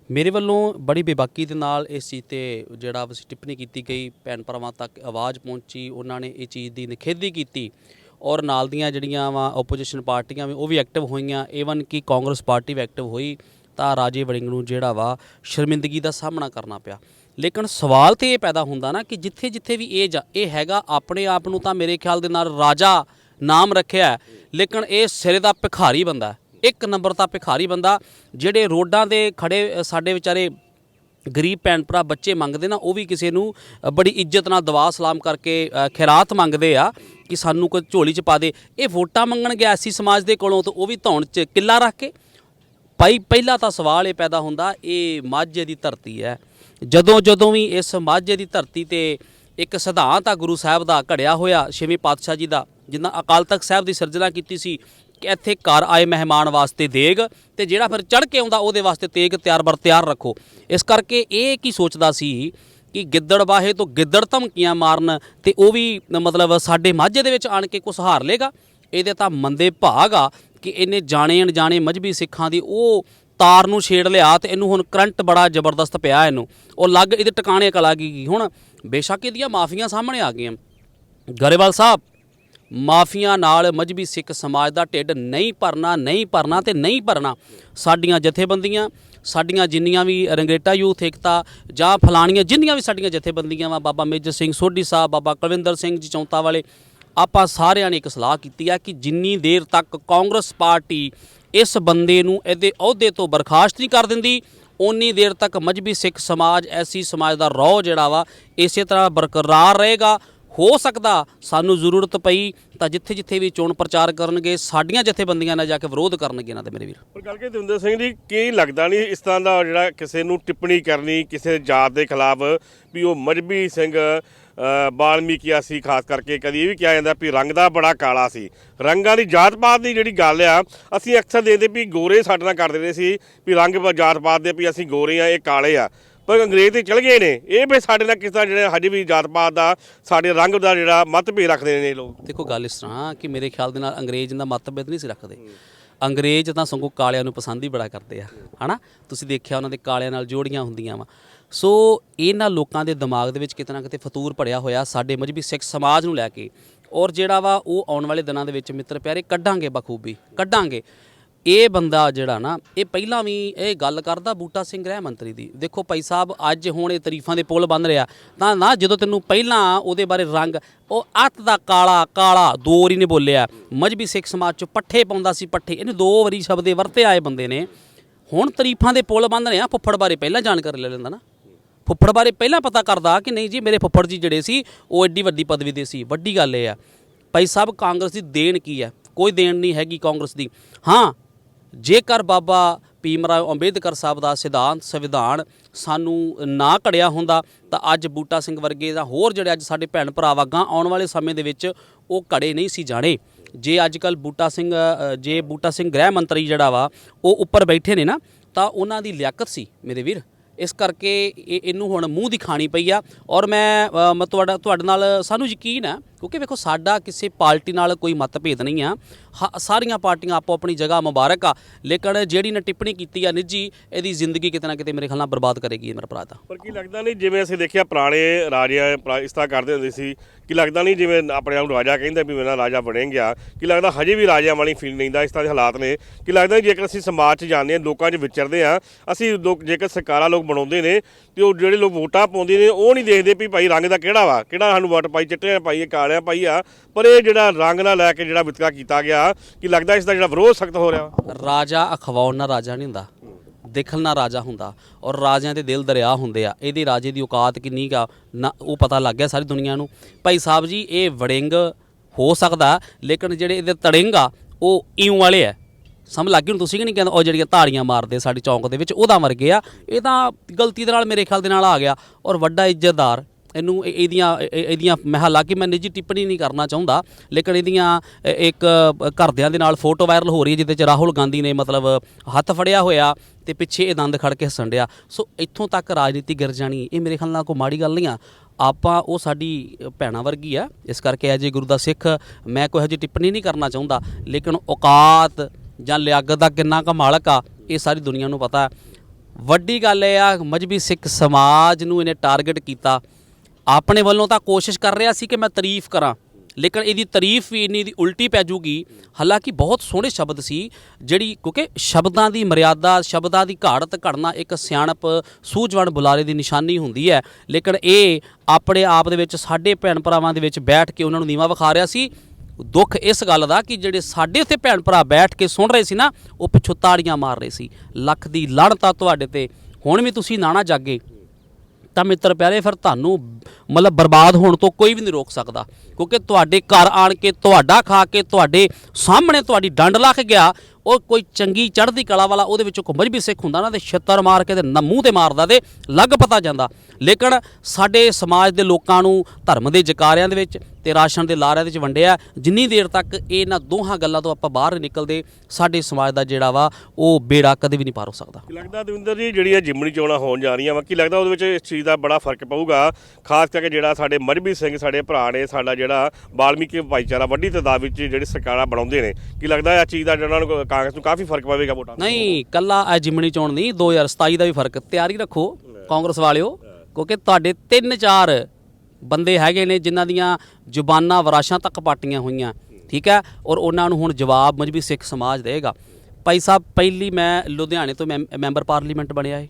ਮੇਰੇ ਵੱਲੋਂ ਬੜੀ ਬੇਬਾਕੀ ਦੇ ਨਾਲ ਇਸ ਚੀਜ਼ ਤੇ ਜਿਹੜਾ ਵਸ ਟਿੱਪਣੀ ਕੀਤੀ ਗਈ, ਭੈਣ ਭਰਾਵਾਂ ਤੱਕ ਆਵਾਜ਼ ਪਹੁੰਚੀ, ਉਹਨਾਂ ਨੇ ਇਹ ਚੀਜ਼ ਦੀ ਨਿਖੇਧੀ ਕੀਤੀ ਔਰ ਨਾਲ ਦੀਆਂ ਜਿਹੜੀਆਂ ਵਾ ਆਪੋਜੀਸ਼ਨ ਪਾਰਟੀਆਂ ਵੀ, ਉਹ ਵੀ ਐਕਟਿਵ ਹੋਈਆਂ ਈਵਨ ਕਿ ਕਾਂਗਰਸ ਪਾਰਟੀ ਵੀ ਐਕਟਿਵ ਹੋਈ, ਤਾਂ ਰਾਜੇ ਵੜਿੰਗ ਨੂੰ ਜਿਹੜਾ ਵਾ ਸ਼ਰਮਿੰਦਗੀ ਦਾ ਸਾਹਮਣਾ ਕਰਨਾ ਪਿਆ ਲੇਕਿਨ ਸਵਾਲ ਤੇ ਇਹ ਪੈਦਾ ਹੁੰਦਾ ਨਾ ਕਿ ਜਿੱਥੇ ਜਿੱਥੇ ਵੀ ਇਹ ਜਾ- ਇਹ ਹੈਗਾ, ਆਪਣੇ ਆਪ ਨੂੰ ਤਾਂ ਮੇਰੇ ਖਿਆਲ ਦੇ ਨਾਲ ਰਾਜਾ ਨਾਮ ਰੱਖਿਆ, ਲੇਕਿਨ ਇਹ ਸਿਰੇ ਦਾ ਭਿਖਾਰੀ ਬੰਦਾ ਹੈ। ਇੱਕ ਨੰਬਰ ਤਾਂ ਭਿਖਾਰੀ ਬੰਦਾ ਜਿਹੜੇ ਰੋਡਾਂ ਦੇ ਖੜੇ ਸਾਡੇ ਵਿਚਾਰੇ ਗਰੀਬ ਭੈਣ ਭਰਾ ਬੱਚੇ ਮੰਗਦੇ ਨਾ ਉਹ ਵੀ ਕਿਸੇ ਨੂੰ ਬੜੀ ਇੱਜ਼ਤ ਨਾਲ ਦਵਾ ਸਲਾਮ ਕਰਕੇ ਅ, ਖੈਰਾਤ ਮੰਗਦੇ ਆ ਕਿ ਸਾਨੂੰ ਕੋਈ ਝੋਲੀ ਚ ਪਾ ਦੇ। ਇਹ ਵੋਟਾਂ ਮੰਗਣ ਗਿਆ ਐਸੀ ਸਮਾਜ ਦੇ ਕੋਲੋਂ ਤਾਂ ਉਹ ਵੀ ਧੌਣ ਚ ਕਿੱਲਾ ਰੱਖ ਕੇ। ਭਾਈ ਪਹਿਲਾ ਤਾਂ ਸਵਾਲ ਇਹ ਪੈਦਾ ਹੁੰਦਾ ਇਹ ਮਾਝੇ ਦੀ ਧਰਤੀ ਹੈ। ਜਦੋਂ ਜਦੋਂ ਵੀ ਇਸ ਮਾਝੇ ਦੀ ਧਰਤੀ ਤੇ ਇੱਕ ਸਿਧਾਂਤ ਆ ਗੁਰੂ ਸਾਹਿਬ ਦਾ ਘੜਿਆ ਹੋਇਆ ਛੇਵੇਂ ਪਾਤਸ਼ਾਹ ਜੀ ਦਾ ਜਿੱਦਾਂ ਅਕਾਲ ਤਖਤ ਸਾਹਿਬ ਦੀ ਸਿਰਜਣਾ ਕੀਤੀ ਸੀ ਇੱਥੇ ਘਰ ਆਏ ਮਹਿਮਾਨ ਵਾਸਤੇ ਦੇਗ ਤੇ ਜਿਹੜਾ ਫਿਰ ਚੜ ਕੇ ਆਉਂਦਾ ਉਹਦੇ ਵਾਸਤੇ ਤੇਗ ਤਿਆਰ ਬਰ ਤਿਆਰ ਰੱਖੋ। ਇਸ ਕਰਕੇ ਇਹ ਕੀ ਸੋਚਦਾ ਸੀ ਕਿ ਗਿੱਦੜ ਬਾਹੇ ਤੋਂ ਗਿੱਦੜ ਧਮਕੀਆਂ ਮਾਰਨ ਤੇ ਉਹ ਵੀ ਮਤਲਬ ਸਾਡੇ ਮਾਝੇ ਦੇ ਵਿੱਚ ਆਣ ਕੇ ਕੁਛ ਹਾਰ ਲੇਗਾ। ਇਹਦੇ ਤਾਂ ਮੰਦੇ ਭਾਗ ਆ ਕਿ ਇਹਨੇ ਜਾਣੇ ਅਣਜਾਣੇ ਮਜਬੀ ਸਿੱਖਾਂ ਦੀ ਉਹ ਤਾਰ ਨੂੰ ਛੇੜ ਲਿਆ ਤੇ ਇਹਨੂੰ ਹੁਣ ਕਰੰਟ ਬੜਾ ਜ਼ਬਰਦਸਤ ਪਿਆ ਇਹਨੂੰ। ਉਹ ਲੱਗ ਇਹਦੇ ਟਿਕਾਣੇ ਕਲਾ ਗਈ ਹੁਣ ਬੇਸ਼ੱਕ ਇਹਦੀਆਂ ਮਾਫੀਆਂ ਸਾਹਮਣੇ ਆ ਗਈਆਂ। ਗਰੇਵਾਲ ਸਾਹਿਬ ਮਾਫੀਆਂ ਨਾਲ ਮਜਬੀ ਸਿੱਖ ਸਮਾਜ ਦਾ ਢਿੱਡ ਨਹੀਂ ਭਰਨਾ ਨਹੀਂ ਭਰਨਾ ਤੇ ਨਹੀਂ ਭਰਨਾ। ਸਾਡੀਆਂ ਜਥੇਬੰਦੀਆਂ, ਸਾਡੀਆਂ ਜਿੰਨੀਆਂ ਵੀ ਰੰਗਰੇਟਾ ਯੂਥ, ਏਕਤਾ ਜਾਂ ਫਲਾਣੀਆਂ, ਜਿੰਨੀਆਂ ਵੀ ਸਾਡੀਆਂ ਜਥੇਬੰਦੀਆਂ ਵਾ, ਬਾਬਾ ਮੇਜਰ ਸਿੰਘ ਸੋਢੀ ਸਾਹਿਬ, ਬਾਬਾ ਕੁਲਵਿੰਦਰ ਸਿੰਘ ਜੀ ਚੌਂਤਾ ਵਾਲੇ, ਆਪਾਂ ਸਾਰਿਆਂ ਨੇ ਇੱਕ ਸਲਾਹ ਕੀਤੀ ਆ ਕਿ ਜਿੰਨੀ ਦੇਰ ਤੱਕ ਕਾਂਗਰਸ ਪਾਰਟੀ ਇਸ ਬੰਦੇ ਨੂੰ ਇਹਦੇ ਅਹੁਦੇ ਤੋਂ ਬਰਖਾਸਤ ਨਹੀਂ ਕਰ ਦਿੰਦੀ ਉਨੀ ਦੇਰ ਤੱਕ ਮਜਬੀ ਸਿੱਖ ਸਮਾਜ, ਐਸੀ ਸਮਾਜ ਦਾ ਰੋਹ ਜਿਹੜਾ ਵਾ, ਇਸੇ ਤਰ੍ਹਾਂ ਬਰਕਰਾਰ ਰਹੇਗਾ। ਹੋ ਸਕਦਾ ਸਾਨੂੰ ਜ਼ਰੂਰਤ ਪਈ ਤਾਂ ਜਿੱਥੇ ਜਿੱਥੇ ਵੀ ਚੋਣ ਪ੍ਰਚਾਰ ਕਰਨਗੇ, ਸਾਡੀਆਂ ਜਥੇਬੰਦੀਆਂ ਨਾਲ ਜਾ ਕੇ ਵਿਰੋਧ ਕਰਨਗੇ ਇਹਨਾਂ ਦੇ ਮੇਰੇ ਵੀਰ।
ਪਰ ਗੱਲ ਕਿ ਦਵਿੰਦਰ ਸਿੰਘ ਜੀ, ਕੀ ਲੱਗਦਾ ਨਹੀਂ ਇਸ ਤਰ੍ਹਾਂ ਦਾ ਜਿਹੜਾ ਕਿਸੇ ਨੂੰ ਟਿੱਪਣੀ ਕਰਨੀ, ਕਿਸੇ ਜਾਤ ਦੇ ਖਿਲਾਫ ਵੀ ਉਹ ਮਜਬੀ ਸਿੰਘ ਬਾਲਮੀਕੀਆ ਸੀ, ਖਾਸ ਕਰਕੇ ਕਦੀ ਇਹ ਵੀ ਕਿਹਾ ਜਾਂਦਾ ਵੀ ਰੰਗ ਦਾ ਬੜਾ ਕਾਲਾ ਸੀ। ਰੰਗਾਂ ਦੀ ਜਾਤ ਪਾਤ ਦੀ ਜਿਹੜੀ ਗੱਲ ਆ, ਅਸੀਂ ਅਕਸਰ ਦੇਖਦੇ ਵੀ ਗੋਰੇ ਸਾਡੇ ਨਾਲ ਕਰਦੇ ਰਹੇ ਸੀ ਵੀ ਰੰਗ ਜਾਤ ਪਾਤ ਦੇ ਵੀ ਅਸੀਂ ਗੋਰੇ ਆ, ਇਹ ਕਾਲੇ ਆ। ਪਰ ਅੰਗਰੇਜ਼ ਤੇ ਚਲ ਗਏ ਨੇ। ਇਹ ਵੀ ਸਾਡੇ ਨਾਲ ਕਿਸ ਤਰ੍ਹਾਂ ਜਿਹੜਾ ਹਜੇ ਵੀ ਜਾਤ ਪਾਤ ਦਾ, ਸਾਡੇ ਰੰਗ ਦਾ ਜਿਹੜਾ ਮਤਭੇਦ ਰੱਖਦੇ ਨੇ ਇਹ ਲੋਕ।
ਦੇਖੋ, ਗੱਲ ਇਸ ਤਰ੍ਹਾਂ ਕਿ ਮੇਰੇ ਖਿਆਲ ਦੇ ਨਾਲ ਅੰਗਰੇਜ਼ ਦਾ ਮਤਭੇਦ ਨਹੀਂ ਸੀ ਰੱਖਦੇ। ਅੰਗਰੇਜ਼ ਤਾਂ ਸਗੋਂ ਕਾਲਿਆਂ ਨੂੰ ਪਸੰਦ ਹੀ ਬੜਾ ਕਰਦੇ ਆ, ਹਨਾ? ਤੁਸੀਂ ਦੇਖਿਆ ਉਹਨਾਂ ਦੇ ਕਾਲਿਆਂ ਨਾਲ ਜੋੜੀਆਂ ਹੁੰਦੀਆਂ ਵਾ। ਸੋ ਇਹਨਾਂ ਲੋਕਾਂ ਦੇ ਦਿਮਾਗ ਦੇ ਵਿੱਚ ਕਿਤੇ ਨਾ ਕਿਤੇ ਫਤੂਰ ਭੜਿਆ ਹੋਇਆ ਸਾਡੇ ਮਜਬੀ ਸਿੱਖ ਸਮਾਜ ਨੂੰ ਲੈ ਕੇ। ਔਰ ਜਿਹੜਾ ਵਾ ਉਹ ਆਉਣ ਵਾਲੇ ਦਿਨਾਂ ਦੇ ਵਿੱਚ ਮਿੱਤਰ ਪਿਆਰੇ, ਕੱਢਾਂਗੇ ਬਖੂਬੀ, ਕੱਢਾਂਗੇ। ਇਹ ਬੰਦਾ ਜਿਹੜਾ ਨਾ, ਇਹ ਪਹਿਲਾਂ ਵੀ ਇਹ ਗੱਲ ਕਰਦਾ ਬੂਟਾ ਸਿੰਘ ਗ੍ਰਹਿ ਮੰਤਰੀ ਦੀ। ਦੇਖੋ ਭਾਈ ਸਾਹਿਬ, ਅੱਜ ਹੁਣ ਇਹ ਤਾਰੀਫਾਂ ਦੇ ਪੁਲ ਬੰਨ ਰਿਹਾ। ਤਾਂ ਨਾ ਜਦੋਂ ਤੈਨੂੰ ਪਹਿਲਾਂ ਉਹਦੇ ਬਾਰੇ ਰੰਗ, ਉਹ ਅੱਤ ਦਾ ਕਾਲਾ ਕਾਲਾ, ਦੋ ਵਾਰੀ ਨੇ ਬੋਲਿਆ। ਮਜਬੀ ਸਿੱਖ ਸਮਾਜ ਚ ਪੱਠੇ ਪਾਉਂਦਾ ਸੀ, ਪੱਠੇ। ਇਹਨੇ ਦੋ ਵਾਰੀ ਸ਼ਬਦੇ ਵਰਤੇ ਆਏ ਬੰਦੇ ਨੇ। ਹੁਣ ਤਾਰੀਫਾਂ ਦੇ ਪੁੱਲ ਬੰਨ ਰਿਹਾ, ਫੁੱਫੜ ਬਾਰੇ ਪਹਿਲਾਂ ਜਾਣਕਾਰੀ ਲੈ ਲੈਂਦਾ ਨਾ। ਫੁੱਫੜ ਬਾਰੇ ਪਹਿਲਾਂ ਪਤਾ ਕਰਦਾ ਕਿ ਨਹੀਂ ਜੀ, ਮੇਰੇ ਫੁੱਫੜ ਜੀ ਜਿਹੜੇ ਸੀ, ਉਹ ਐਡੀ ਵੱਡੀ ਪਦਵੀ ਦੇ ਸੀ। ਵੱਡੀ ਗੱਲ ਇਹ ਆ। ਭਾਈ ਸਾਹਿਬ, ਕਾਂਗਰਸ ਦੀ ਦੇਣ ਕੀ ਹੈ ਕੋਈ ਦੇਣ ਨਹੀਂ ਹੈਗੀ ਕਾਂਗਰਸ ਦੀ। ਹਾਂ ਜੇਕਰ ਬਾਬਾ ਭੀਮ ਰਾਓ ਅੰਬੇਦਕਰ ਸਾਹਿਬ ਦਾ ਸਿਧਾਂਤ, ਸੰਵਿਧਾਨ ਸਾਨੂੰ ਨਾ ਘੜਿਆ ਹੁੰਦਾ, ਤਾਂ ਅੱਜ ਬੂਟਾ ਸਿੰਘ ਵਰਗੇ ਜਾਂ ਹੋਰ ਜਿਹੜੇ ਅੱਜ ਸਾਡੇ ਭੈਣ ਭਰਾ ਵਾਗਾਂ ਆਉਣ ਵਾਲੇ ਸਮੇਂ ਦੇ ਵਿੱਚ ਉਹ ਘੜੇ ਨਹੀਂ ਸੀ ਜਾਣੇ। ਜੇ ਅੱਜ ਕੱਲ ਬੂਟਾ ਸਿੰਘ ਜੇ ਬੂਟਾ ਸਿੰਘ ਗ੍ਰਹਿ ਮੰਤਰੀ ਜਿਹੜਾ ਵਾ, ਉਹ ਉੱਪਰ ਬੈਠੇ ਨੇ ਨਾ, ਤਾਂ ਉਹਨਾਂ ਦੀ ਲਿਆਕਤ ਸੀ, ਮੇਰੇ ਵੀਰ। ਇਸ ਕਰਕੇ ਇਹ ਇਹਨੂੰ ਹੁਣ ਮੂੰਹ ਦੀ ਪਈ ਆ। ਔਰ ਮੈਂ ਮੈਂ ਤੁਹਾਡਾ, ਤੁਹਾਡੇ ਨਾਲ ਸਾਨੂੰ ਯਕੀਨ ਹੈ, ਕਿਉਂਕਿ ਵੇਖੋ ਸਾਡਾ ਕਿਸੇ ਪਾਰਟੀ ਨਾਲ ਕੋਈ ਮਤਭੇਦ ਨਹੀਂ ਆ। ਹ- ਸਾਰੀਆਂ ਪਾਰਟੀਆਂ ਆਪੋ ਆਪਣੀ ਜਗ੍ਹਾ ਮੁਬਾਰਕ ਆ, ਲੇਕਿਨ ਜਿਹੜੀ ਨੇ ਟਿੱਪਣੀ ਕੀਤੀ ਆ ਨਿੱਜੀ, ਇਹਦੀ ਜ਼ਿੰਦਗੀ ਕਿਤੇ ਨਾ ਕਿਤੇ ਮੇਰੇ ਖਿਆਲ ਨਾਲ ਬਰਬਾਦ ਕਰੇਗੀ ਮੇਰਾ ਭਰਾ ਤਾਂ।
ਪਰ ਕੀ ਲੱਗਦਾ ਨਹੀਂ, ਜਿਵੇਂ ਅਸੀਂ ਦੇਖਿਆ ਪੁਰਾਣੇ ਰਾਜਿਆਂ, ਪੁਰਾ- ਇਸ ਤਰ੍ਹਾਂ ਕਰਦੇ ਹੁੰਦੇ ਸੀ ਕੀ ਲੱਗਦਾ ਨਹੀਂ ਜਿਵੇਂ ਆਪਣੇ ਆਪ ਨੂੰ ਰਾਜਾ ਕਹਿੰਦਾ ਵੀ ਮੇਰਾ ਰਾਜਾ ਬਣੇਗਾ ਕੀ ਲੱਗਦਾ ਹਜੇ ਵੀ ਰਾਜਿਆਂ ਵਾਲੀ ਫੀਲ ਨਹੀਂ ਦਾ ਇਸ ਤਰ੍ਹਾਂ ਦੇ ਹਾਲਾਤ ਨੇ, ਕੀ ਲੱਗਦਾ ਜੇਕਰ ਅਸੀਂ ਸਮਾਜ 'ਚ ਜਾਂਦੇ ਹਾਂ, ਲੋਕਾਂ 'ਚ ਵਿਚਰਦੇ ਹਾਂ, ਅਸੀਂ ਲੋਕ ਜੇਕਰ ਸਰਕਾਰਾਂ ਲੋਕ ਬਣਾਉਂਦੇ ਨੇ ਤੇ ਉਹ ਜਿਹੜੇ ਲੋਕ ਵੋਟਾਂ ਪਾਉਂਦੇ ਨੇ, ਉਹ ਨਹੀਂ ਦੇਖਦੇ ਵੀ ਭਾਈ ਰੰਗ ਦਾ ਕਿਹੜਾ ਵਾ, ਕਿਹੜਾ ਸਾਨੂੰ ਵੋਟ ਪਾਈ, ਚਿੱਟੇ ਆ ਪਾਈ ਕਾਲਿਆ ਪਾਈ ਆ, ਪਰ ਇਹ ਜਿਹੜਾ ਰੰਗ ਨਾਲ ਲੈ ਕੇ ਜਿਹੜਾ ਵਿਤਕਰਾ ਕੀਤਾ ਗਿਆ, ਕਿ ਲੱਗਦਾ ਇਸ ਦਾ ਜਿਹੜਾ ਵਿਰੋਧ ਸਖਤ ਹੋ ਰਿਹਾ
ਰਾਜਾ ਅਖਵਾਉਣ ਨਾਲ ਰਾਜਾ ਨਹੀਂ ਹੁੰਦਾ। ਦੇਖਣ ਨਾਲ ਰਾਜਾ ਹੁੰਦਾ ਔਰ ਰਾਜਿਆਂ ਦੇ ਦਿਲ ਦਰਿਆ ਹੁੰਦੇ ਆ। ਇਹਦੀ ਰਾਜੇ ਦੀ ਔਕਾਤ ਕਿੰਨੀ ਕਾ ਨਾ, ਉਹ ਪਤਾ ਲੱਗ ਗਿਆ ਸਾਰੀ ਦੁਨੀਆ ਨੂੰ। ਭਾਈ ਸਾਹਿਬ ਜੀ, ਇਹ ਵੜਿੰਗ ਹੋ ਸਕਦਾ, ਲੇਕਿਨ ਜਿਹੜੇ ਇਹਦੇ ਤੜਿੰਗ ਆ, ਉਹ ਇਉਂ ਵਾਲੇ ਆ। ਸਮਝ ਲੱਗ ਗਈ ਹੁਣ ਤੁਸੀਂ ਕਿ ਨਹੀਂ ਕਹਿੰਦੇ? ਉਹ ਜਿਹੜੀਆਂ ਧਾੜੀਆਂ ਮਾਰਦੇ ਸਾਡੀ ਚੌਂਕ ਦੇ ਵਿੱਚ, ਉਹਦਾ ਵਰਗੇ ਆ। ਇਹ ਤਾਂ ਗਲਤੀ ਦੇ ਨਾਲ ਮੇਰੇ ਖਿਆਲ ਦੇ ਨਾਲ ਆ ਗਿਆ। ਔਰ ਵੱਡਾ ਇੱਜ਼ਤਦਾਰ ਇਹਨੂੰ ਇਹਦੀਆਂ ਇਹ- ਇਹਦੀਆਂ ਮੈਂ ਹਾਲਾਂਕਿ ਮੈਂ ਨਿੱਜੀ ਟਿੱਪਣੀ ਨਹੀਂ ਕਰਨਾ ਚਾਹੁੰਦਾ, ਲੇਕਿਨ ਇਹਦੀਆਂ ਇੱਕ ਘਰਦਿਆਂ ਦੇ ਨਾਲ ਫੋਟੋ ਵਾਇਰਲ ਹੋ ਰਹੀ ਹੈ, ਜਿਹਦੇ ਚ ਰਾਹੁਲ ਗਾਂਧੀ ਨੇ ਮਤਲਬ ਹੱਥ ਫੜਿਆ ਹੋਇਆ ਤੇ ਪਿੱਛੇ ਇਹ ਦੰਦ ਖੜ ਕੇ ਹੱਸਣ ਡਿਆ। ਸੋ ਇੱਥੋਂ ਤੱਕ ਰਾਜਨੀਤੀ ਗਿਰ ਜਾਣੀ, ਇਹ ਮੇਰੇ ਖਿਆਲ ਨਾਲ ਕੋਈ ਮਾੜੀ ਗੱਲ ਨਹੀਂ ਆ। ਆਪਾਂ, ਉਹ ਸਾਡੀ ਭੈਣਾਂ ਵਰਗੀ ਆ, ਇਸ ਕਰਕੇ ਅਜੇ ਗੁਰੂ ਦਾ ਸਿੱਖ ਮੈਂ ਕੋਈ ਹਜੇ ਟਿੱਪਣੀ ਨਹੀਂ ਕਰਨਾ ਚਾਹੁੰਦਾ। ਲੇਕਿਨ ਔਕਾਤ ਜਾਂ ਲਿਆਗਤ ਦਾ ਕਿੰਨਾ ਕੁ ਮਾਲਕ ਆ, ਇਹ ਸਾਰੀ ਦੁਨੀਆ ਨੂੰ ਪਤਾ। ਵੱਡੀ ਗੱਲ ਇਹ ਆ, ਮਜਬੀ ਸਿੱਖ ਸਮਾਜ ਨੂੰ ਇਹਨੇ ਟਾਰਗੇਟ ਕੀਤਾ। ਆਪਣੇ ਵੱਲੋਂ ਤਾਂ ਕੋਸ਼ਿਸ਼ ਕਰ ਰਿਹਾ ਸੀ ਕਿ ਮੈਂ ਤਾਰੀਫ ਕਰਾਂ, ਲੇਕਿਨ ਇਹਦੀ ਤਾਰੀਫ ਵੀ ਇੰਨੀ ਦੀ ਉਲਟੀ ਪੈ ਜੂਗੀ। ਹਾਲਾਂਕਿ ਬਹੁਤ ਸੋਹਣੇ ਸ਼ਬਦ ਸੀ, ਜਿਹੜੀ ਕਿਉਂਕਿ ਸ਼ਬਦਾਂ ਦੀ ਮਰਿਆਦਾ, ਸ਼ਬਦਾਂ ਦੀ ਘਾੜਤ ਘੜਨਾ ਇੱਕ ਸਿਆਣਪ, ਸੂਝਵਾਨ ਬੁਲਾਰੇ ਦੀ ਨਿਸ਼ਾਨੀ ਹੁੰਦੀ ਹੈ। ਲੇਕਿਨ ਇਹ ਆਪਣੇ ਆਪ ਦੇ ਵਿੱਚ, ਸਾਡੇ ਭੈਣ ਭਰਾਵਾਂ ਦੇ ਵਿੱਚ ਬੈਠ ਕੇ ਉਹਨਾਂ ਨੂੰ ਨੀਵਾ ਵਿਖਾ ਰਿਹਾ ਸੀ। ਦੁੱਖ ਇਸ ਗੱਲ ਦਾ ਕਿ ਜਿਹੜੇ ਸਾਡੇ ਉੱਤੇ ਭੈਣ ਭਰਾ ਬੈਠ ਕੇ ਸੁਣ ਰਹੇ ਸੀ ਨਾ, ਉਹ ਪਿਛੋਤਾੜੀਆਂ ਮਾਰ ਰਹੇ ਸੀ। ਲੱਖ ਦੀ ਲੜਤਾ ਤੁਹਾਡੇ ਤੇ। ਹੁਣ ਵੀ ਤੁਸੀਂ ਨਾਣਾ ਜਾਗੇ। ਤਾਂ ਮਿੱਤਰ ਪਿਆਰੇ, ਫਿਰ ਤੁਹਾਨੂੰ ਮਤਲਬ ਬਰਬਾਦ ਹੋਣ ਤੋਂ ਕੋਈ ਵੀ ਨਹੀਂ ਰੋਕ ਸਕਦਾ। ਕਿਉਂਕਿ ਤੁਹਾਡੇ ਘਰ ਆਣ ਕੇ, ਤੁਹਾਡਾ ਖਾ ਕੇ, ਤੁਹਾਡੇ ਸਾਹਮਣੇ ਤੁਹਾਡੀ ਡੰਡ ਲੱਖ ਗਿਆ, ਉਹ ਕੋਈ ਚੰਗੀ ਚੜ੍ਹਦੀ ਕਲਾ ਵਾਲਾ ਉਹਦੇ ਵਿੱਚੋਂ ਕੋਈ ਵੀ ਸਿੱਖ ਹੁੰਦਾ ਨਾ, ਤੇ ਛੱਤਰ ਮਾਰ ਕੇ ਤੇ ਨ- ਤੇ ਮਾਰਦਾ ਤੇ ਲੱਗ ਪਤਾ ਜਾਂਦਾ। ਲੇਕਿਨ ਸਾਡੇ ਸਮਾਜ ਦੇ ਲੋਕਾਂ ਨੂੰ, ਧਰਮ ਦੇ ਜਕਾਰਿਆਂ ਦੇ ਵਿੱਚ ਤੇ ਰਾਸ਼ਨ ਦੇ ਲਾਰਿਆਂ ਦੇ ਵਿੱਚ ਵੰਡਿਆ ਜਿੰਨੀ ਦੇਰ ਤੱਕ ਇਹਨਾਂ ਦੋਹਾਂ ਗੱਲਾਂ ਤੋਂ ਆਪਾਂ ਬਾਹਰ ਨਿਕਲਦੇ ਸਾਡੇ ਸਮਾਜ ਦਾ ਜਿਹੜਾ ਵਾ ਉਹ ਬੇੜਾ ਕਦੇ ਵੀ ਨਹੀਂ ਪਾਰ ਹੋ ਸਕਦਾ।
ਲੱਗਦਾ ਦਵਿੰਦਰ ਜੀ ਜਿਹੜੀਆਂ ਜਿਮਣੀ ਚੋਣਾਂ ਹੋਣ ਜਾ ਰਹੀਆਂ ਵਾ ਕੀ ਲੱਗਦਾ ਉਹਦੇ ਵਿੱਚ ਇਸ ਚੀਜ਼ ਦਾ ਬੜਾ ਫ਼ਰਕ ਪਊਗਾ? ਖਾਸ ਕਰਕੇ ਜਿਹੜਾ ਸਾਡੇ ਮਰਬੀ ਸਿੰਘ ਸਾਡੇ ਭਰਾ ਨੇ ਸਾਡਾ ਜਿਹੜਾ ਬਾਲਮੀਕੀ ਭਾਈਚਾਰਾ ਵੱਡੀ ਤਾਦਾਦ ਵਿੱਚ ਜਿਹੜੀ ਸਰਕਾਰਾਂ ਬਣਾਉਂਦੇ ਨੇ ਕੀ ਲੱਗਦਾ ਇਹ ਚੀਜ਼ ਦਾ ਜਿਹੜਾ ਨੂੰ ਕਾਂਗਰਸ ਨੂੰ ਕਾਫੀ ਫ਼ਰਕ ਪਵੇਗਾ ਵੋਟਾਂ?
ਨਹੀਂ ਕੱਲਾ ਇਹ ਜਿਮਣੀ ਚੋਣ ਨਹੀਂ 2027 ਦਾ ਵੀ ਫ਼ਰਕ। ਤਿਆਰੀ ਰੱਖੋ ਕਾਂਗਰਸ ਵਾਲਿਓ ਕਿਉਂਕਿ ਤੁਹਾਡੇ ਤਿੰਨ ਚਾਰ ਬੰਦੇ ਹੈਗੇ ਨੇ ਜਿਨ੍ਹਾਂ ਦੀਆਂ ਜ਼ੁਬਾਨਾਂ ਵਿਰਾਸ਼ਾਂ ਤੱਕ ਪਾਟੀਆਂ ਹੋਈਆਂ, ਠੀਕ ਹੈ? ਔਰ ਉਹਨਾਂ ਨੂੰ ਹੁਣ ਜਵਾਬ ਮਜਬੀ ਸਿੱਖ ਸਮਾਜ ਦੇਗਾ। ਭਾਈ ਸਾਹਿਬ, ਪਹਿਲੀ ਮੈਂ ਲੁਧਿਆਣੇ ਤੋਂ ਮੈਂਬ- ਮੈਂਬਰ ਪਾਰਲੀਮੈਂਟ ਬਣਿਆ ਹੈ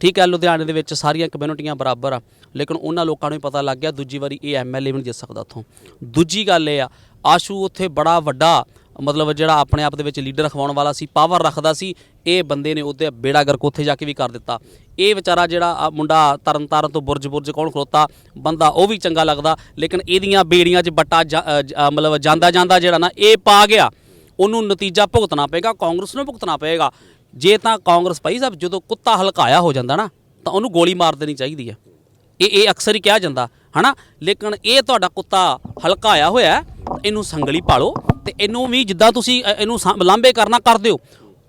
ਠੀਕ ਹੈ, ਲੁਧਿਆਣੇ ਦੇ ਵਿੱਚ ਸਾਰੀਆਂ ਕਮਿਊਨਿਟੀਆਂ ਬਰਾਬਰ ਆ, ਲੇਕਿਨ ਉਹਨਾਂ ਲੋਕਾਂ ਨੂੰ ਵੀ ਪਤਾ ਲੱਗ ਗਿਆ, ਦੂਜੀ ਵਾਰੀ ਇਹ ਐਮਐਲਏ ਵੀ ਨਹੀਂ ਜਿੱਤ ਸਕਦਾ ਉੱਥੋਂ। ਦੂਜੀ ਗੱਲ ਇਹ ਆ, ਆਸ਼ੂ ਉੱਥੇ ਬੜਾ ਵੱਡਾ ਮਤਲਬ ਜਿਹੜਾ ਆਪਣੇ ਆਪ ਦੇ ਵਿੱਚ ਲੀਡਰ ਖਵਾਉਣ ਵਾਲਾ ਸੀ ਪਾਵਰ ਰੱਖਦਾ ਸੀ, ਇਹ ਬੰਦੇ ਨੇ ਉਹਦੇ ਬੇੜਾ ਗਰਕ ਉੱਥੇ ਜਾ ਕੇ ਵੀ ਕਰ ਦਿੱਤਾ। ਇਹ ਵਿਚਾਰਾ ਜਿਹੜਾ ਮੁੰਡਾ ਤਰਨ ਤਾਰਨ ਤੋਂ ਬੁਰਜ ਬੁਰਜ ਕੌਣ ਖਲੋਤਾ, ਬੰਦਾ ਉਹ ਵੀ ਚੰਗਾ ਲੱਗਦਾ, ਲੇਕਿਨ ਇਹਦੀਆਂ ਬੇੜੀਆਂ 'ਚ ਬੱਟਾ ਜਾ- ਜ- ਮਤਲਬ ਜਾਂਦਾ ਜਾਂਦਾ ਜਿਹੜਾ ਨਾ, ਇਹ ਪਾ ਗਿਆ। ਉਹਨੂੰ ਨਤੀਜਾ ਭੁਗਤਣਾ ਪਏਗਾ, ਕਾਂਗਰਸ ਨੂੰ ਭੁਗਤਣਾ ਪਏਗਾ। ਜੇ ਤਾਂ ਕਾਂਗਰਸ ਭਾਈ ਸਾਹਿਬ ਜਦੋਂ ਕੁੱਤਾ ਹਲਕਾਇਆ ਹੋ ਜਾਂਦਾ ਨਾ, ਤਾਂ ਉਹਨੂੰ ਗੋਲੀ ਮਾਰ ਦੇਣੀ ਚਾਹੀਦੀ ਹੈ। ਇਹ ਇਹ ਅਕਸਰ ਹੀ ਕਿਹਾ ਜਾਂਦਾ, ਹਨਾ? ਲੇਕਿਨ ਇਹ ਤੁਹਾਡਾ ਕੁੱਤਾ ਹਲਕਾਇਆ ਹੋਇਆ, ਇਹਨੂੰ ਸੰਗਲੀ ਪਾਲੋ। ਤੇ ਇਹਨੂੰ ਵੀ ਜਿੱਦਾਂ ਤੁਸੀਂ ਅ, ਇਹਨੂੰ ਸਾਂ- ਲਾਂਭੇ ਕਰਨਾ ਕਰ ਦਿਓ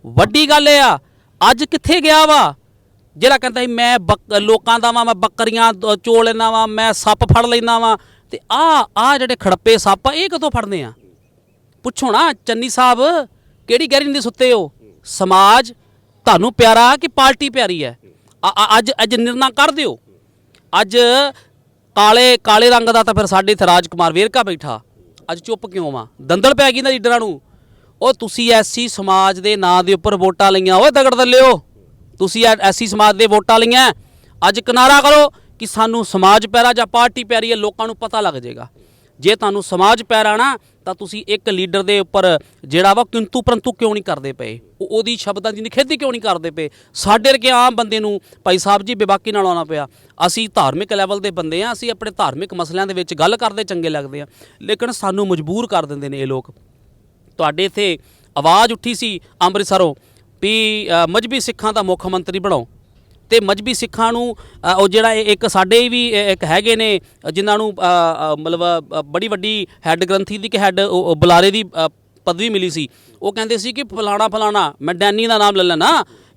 ਵੱਡੀ ਗੱਲ ਇਹ ਆ ਅੱਜ ਕਿੱਥੇ ਗਿਆ ਵਾ? ਜਿਹੜਾ ਕਹਿੰਦਾ ਸੀ ਮੈਂ ਬੱਕ- ਲੋਕਾਂ ਦਾ ਵਾਂ ਮੈਂ ਬੱਕਰੀਆਂ ਦ- ਚੋਲ ਲੈਣਾ ਵਾਂ ਮੈਂ ਸੱਪ ਫੜ ਲੈਣਾ ਵਾਂ। ਤੇ ਆ ਆ ਜਿਹੜੇ ਖੜੱਪੇ ਸੱਪ ਆ ਇਹ ਕਦੋਂ ਫੜਨੇ ਆ? ਪੁੱਛੋ ਨਾ ਚੰਨੀ ਸਾਹਿਬ ਕਿਹੜੀ ਗਹਿਰੀ ਨੀਂਦ ਸੁੱਤੇ ਹੋ? ਸਮਾਜ ਤੁਹਾਨੂੰ ਪਿਆਰਾ ਕਿ ਪਾਰਟੀ ਪਿਆਰੀ ਹੈ? ਅ- ਅ- ਅੱਜ ਅੱਜ ਨਿਰਣਾ ਕਰ ਦਿਓ। ਅੱਜ ਕਾਲੇ ਕਾਲੇ ਰੰਗ ਦਾ ਤਾਂ ਫਿਰ ਸਾਡੇ ਇੱਥੇ ਰਾਜ ਕੁਮਾਰ ਵੇਰਕਾ ਬੈਠਾ। ਅੱਜ ਚੁੱਪ ਕਿਉਂ ਵਾ ਦੰਦਲ ਪੈ ਗਈ ਨਾ ਲੀਡਰਾਂ ਨੂੰ। ਉਹ ਤੁਸੀਂ ਐਸੀ ਸਮਾਜ ਦੇ ਨਾਂ ਦੇ ਉੱਪਰ ਵੋਟਾਂ ਲਈਆਂ। ਓਏ ਤਗੜ ਦੱਲਿਓ। ਤੁਸੀਂ ਐਸੀ ਸਮਾਜ ਦੇ ਵੋਟਾਂ ਲਈਆਂ। ਅੱਜ ਕਿਨਾਰਾ ਕਰੋ ਕਿ ਸਾਨੂੰ ਸਮਾਜ ਪੈਰਾ ਜਾਂ ਪਾਰਟੀ ਪਿਆਰੀ ਹੈ, ਲੋਕਾਂ ਨੂੰ ਪਤਾ ਲੱਗ ਜਾਏਗਾ। ਜੇ ਤੁਹਾਨੂੰ ਸਮਾਜ ਪਿਆਰਾ ਨਾ ਤਾਂ ਤੁਸੀਂ ਇੱਕ ਲੀਡਰ ਦੇ ਉੱਪਰ ਜਿਹੜਾ ਵਾ ਕਿੰਤੂ ਪਰੰਤੂ ਕਿਉਂ ਨਹੀਂ ਕਰਦੇ ਪਏ? ਉਹਦੀ ਸ਼ਬਦਾਂ ਦੀ ਨਿਖੇਧੀ ਕਿਉਂ ਨਹੀਂ ਕਰਦੇ ਪਏ? ਸਾਡੇ ਵਰਗੇ ਆਮ ਬੰਦੇ ਨੂੰ ਭਾਈ ਸਾਹਿਬ ਜੀ ਬੇਬਾਕੀ ਨਾਲ ਆਉਣਾ ਪਿਆ। ਅਸੀਂ ਧਾਰਮਿਕ ਲੈਵਲ ਦੇ ਬੰਦੇ ਆ ਅਸੀਂ ਆਪਣੇ ਧਾਰਮਿਕ ਮਸਲਿਆਂ ਦੇ ਵਿੱਚ ਗੱਲ ਕਰਦੇ ਚੰਗੇ ਲੱਗਦੇ ਆ। ਲੇਕਿਨ ਸਾਨੂੰ ਮਜਬੂਰ ਕਰ ਦਿੰਦੇ ਨੇ ਇਹ ਲੋਕ। ਤੁਹਾਡੇ ਇੱਥੇ ਆਵਾਜ਼ ਉੱਠੀ ਸੀ ਅੰਮ੍ਰਿਤਸਰੋਂ ਵੀ ਅ, ਮਜਬੀ ਸਿੱਖਾਂ ਦਾ ਮੁੱਖ ਮੰਤਰੀ ਬਣਾਓ ਤੇ ਮਜਬੀ ਸਿੱਖਾਂ ਨੂੰ ਉਹ ਜਿਹੜਾ ਇੱਕ ਸਾਡੇ ਵੀ ਇੱਕ ਹੈਗੇ ਨੇ ਅ, ਜਿਨ੍ਹਾਂ ਨੂੰ ਮਤਲਬ ਬੜੀ ਵੱਡੀ ਹੈੱਡ ਗ੍ਰੰਥੀ ਦੀ ਕਿ ਹੈੱਡ ਬੁਲਾਰੇ ਦੀ ਪਦਵੀ ਮਿਲੀ ਸੀ। ਉਹ ਕਹਿੰਦੇ ਸੀ ਕਿ ਫਲਾਣਾ ਫਲਾਣਾ ਮੈਂ ਡੈਨੀ ਦਾ ਨਾਮ ਲੈ ਲੈਣਾ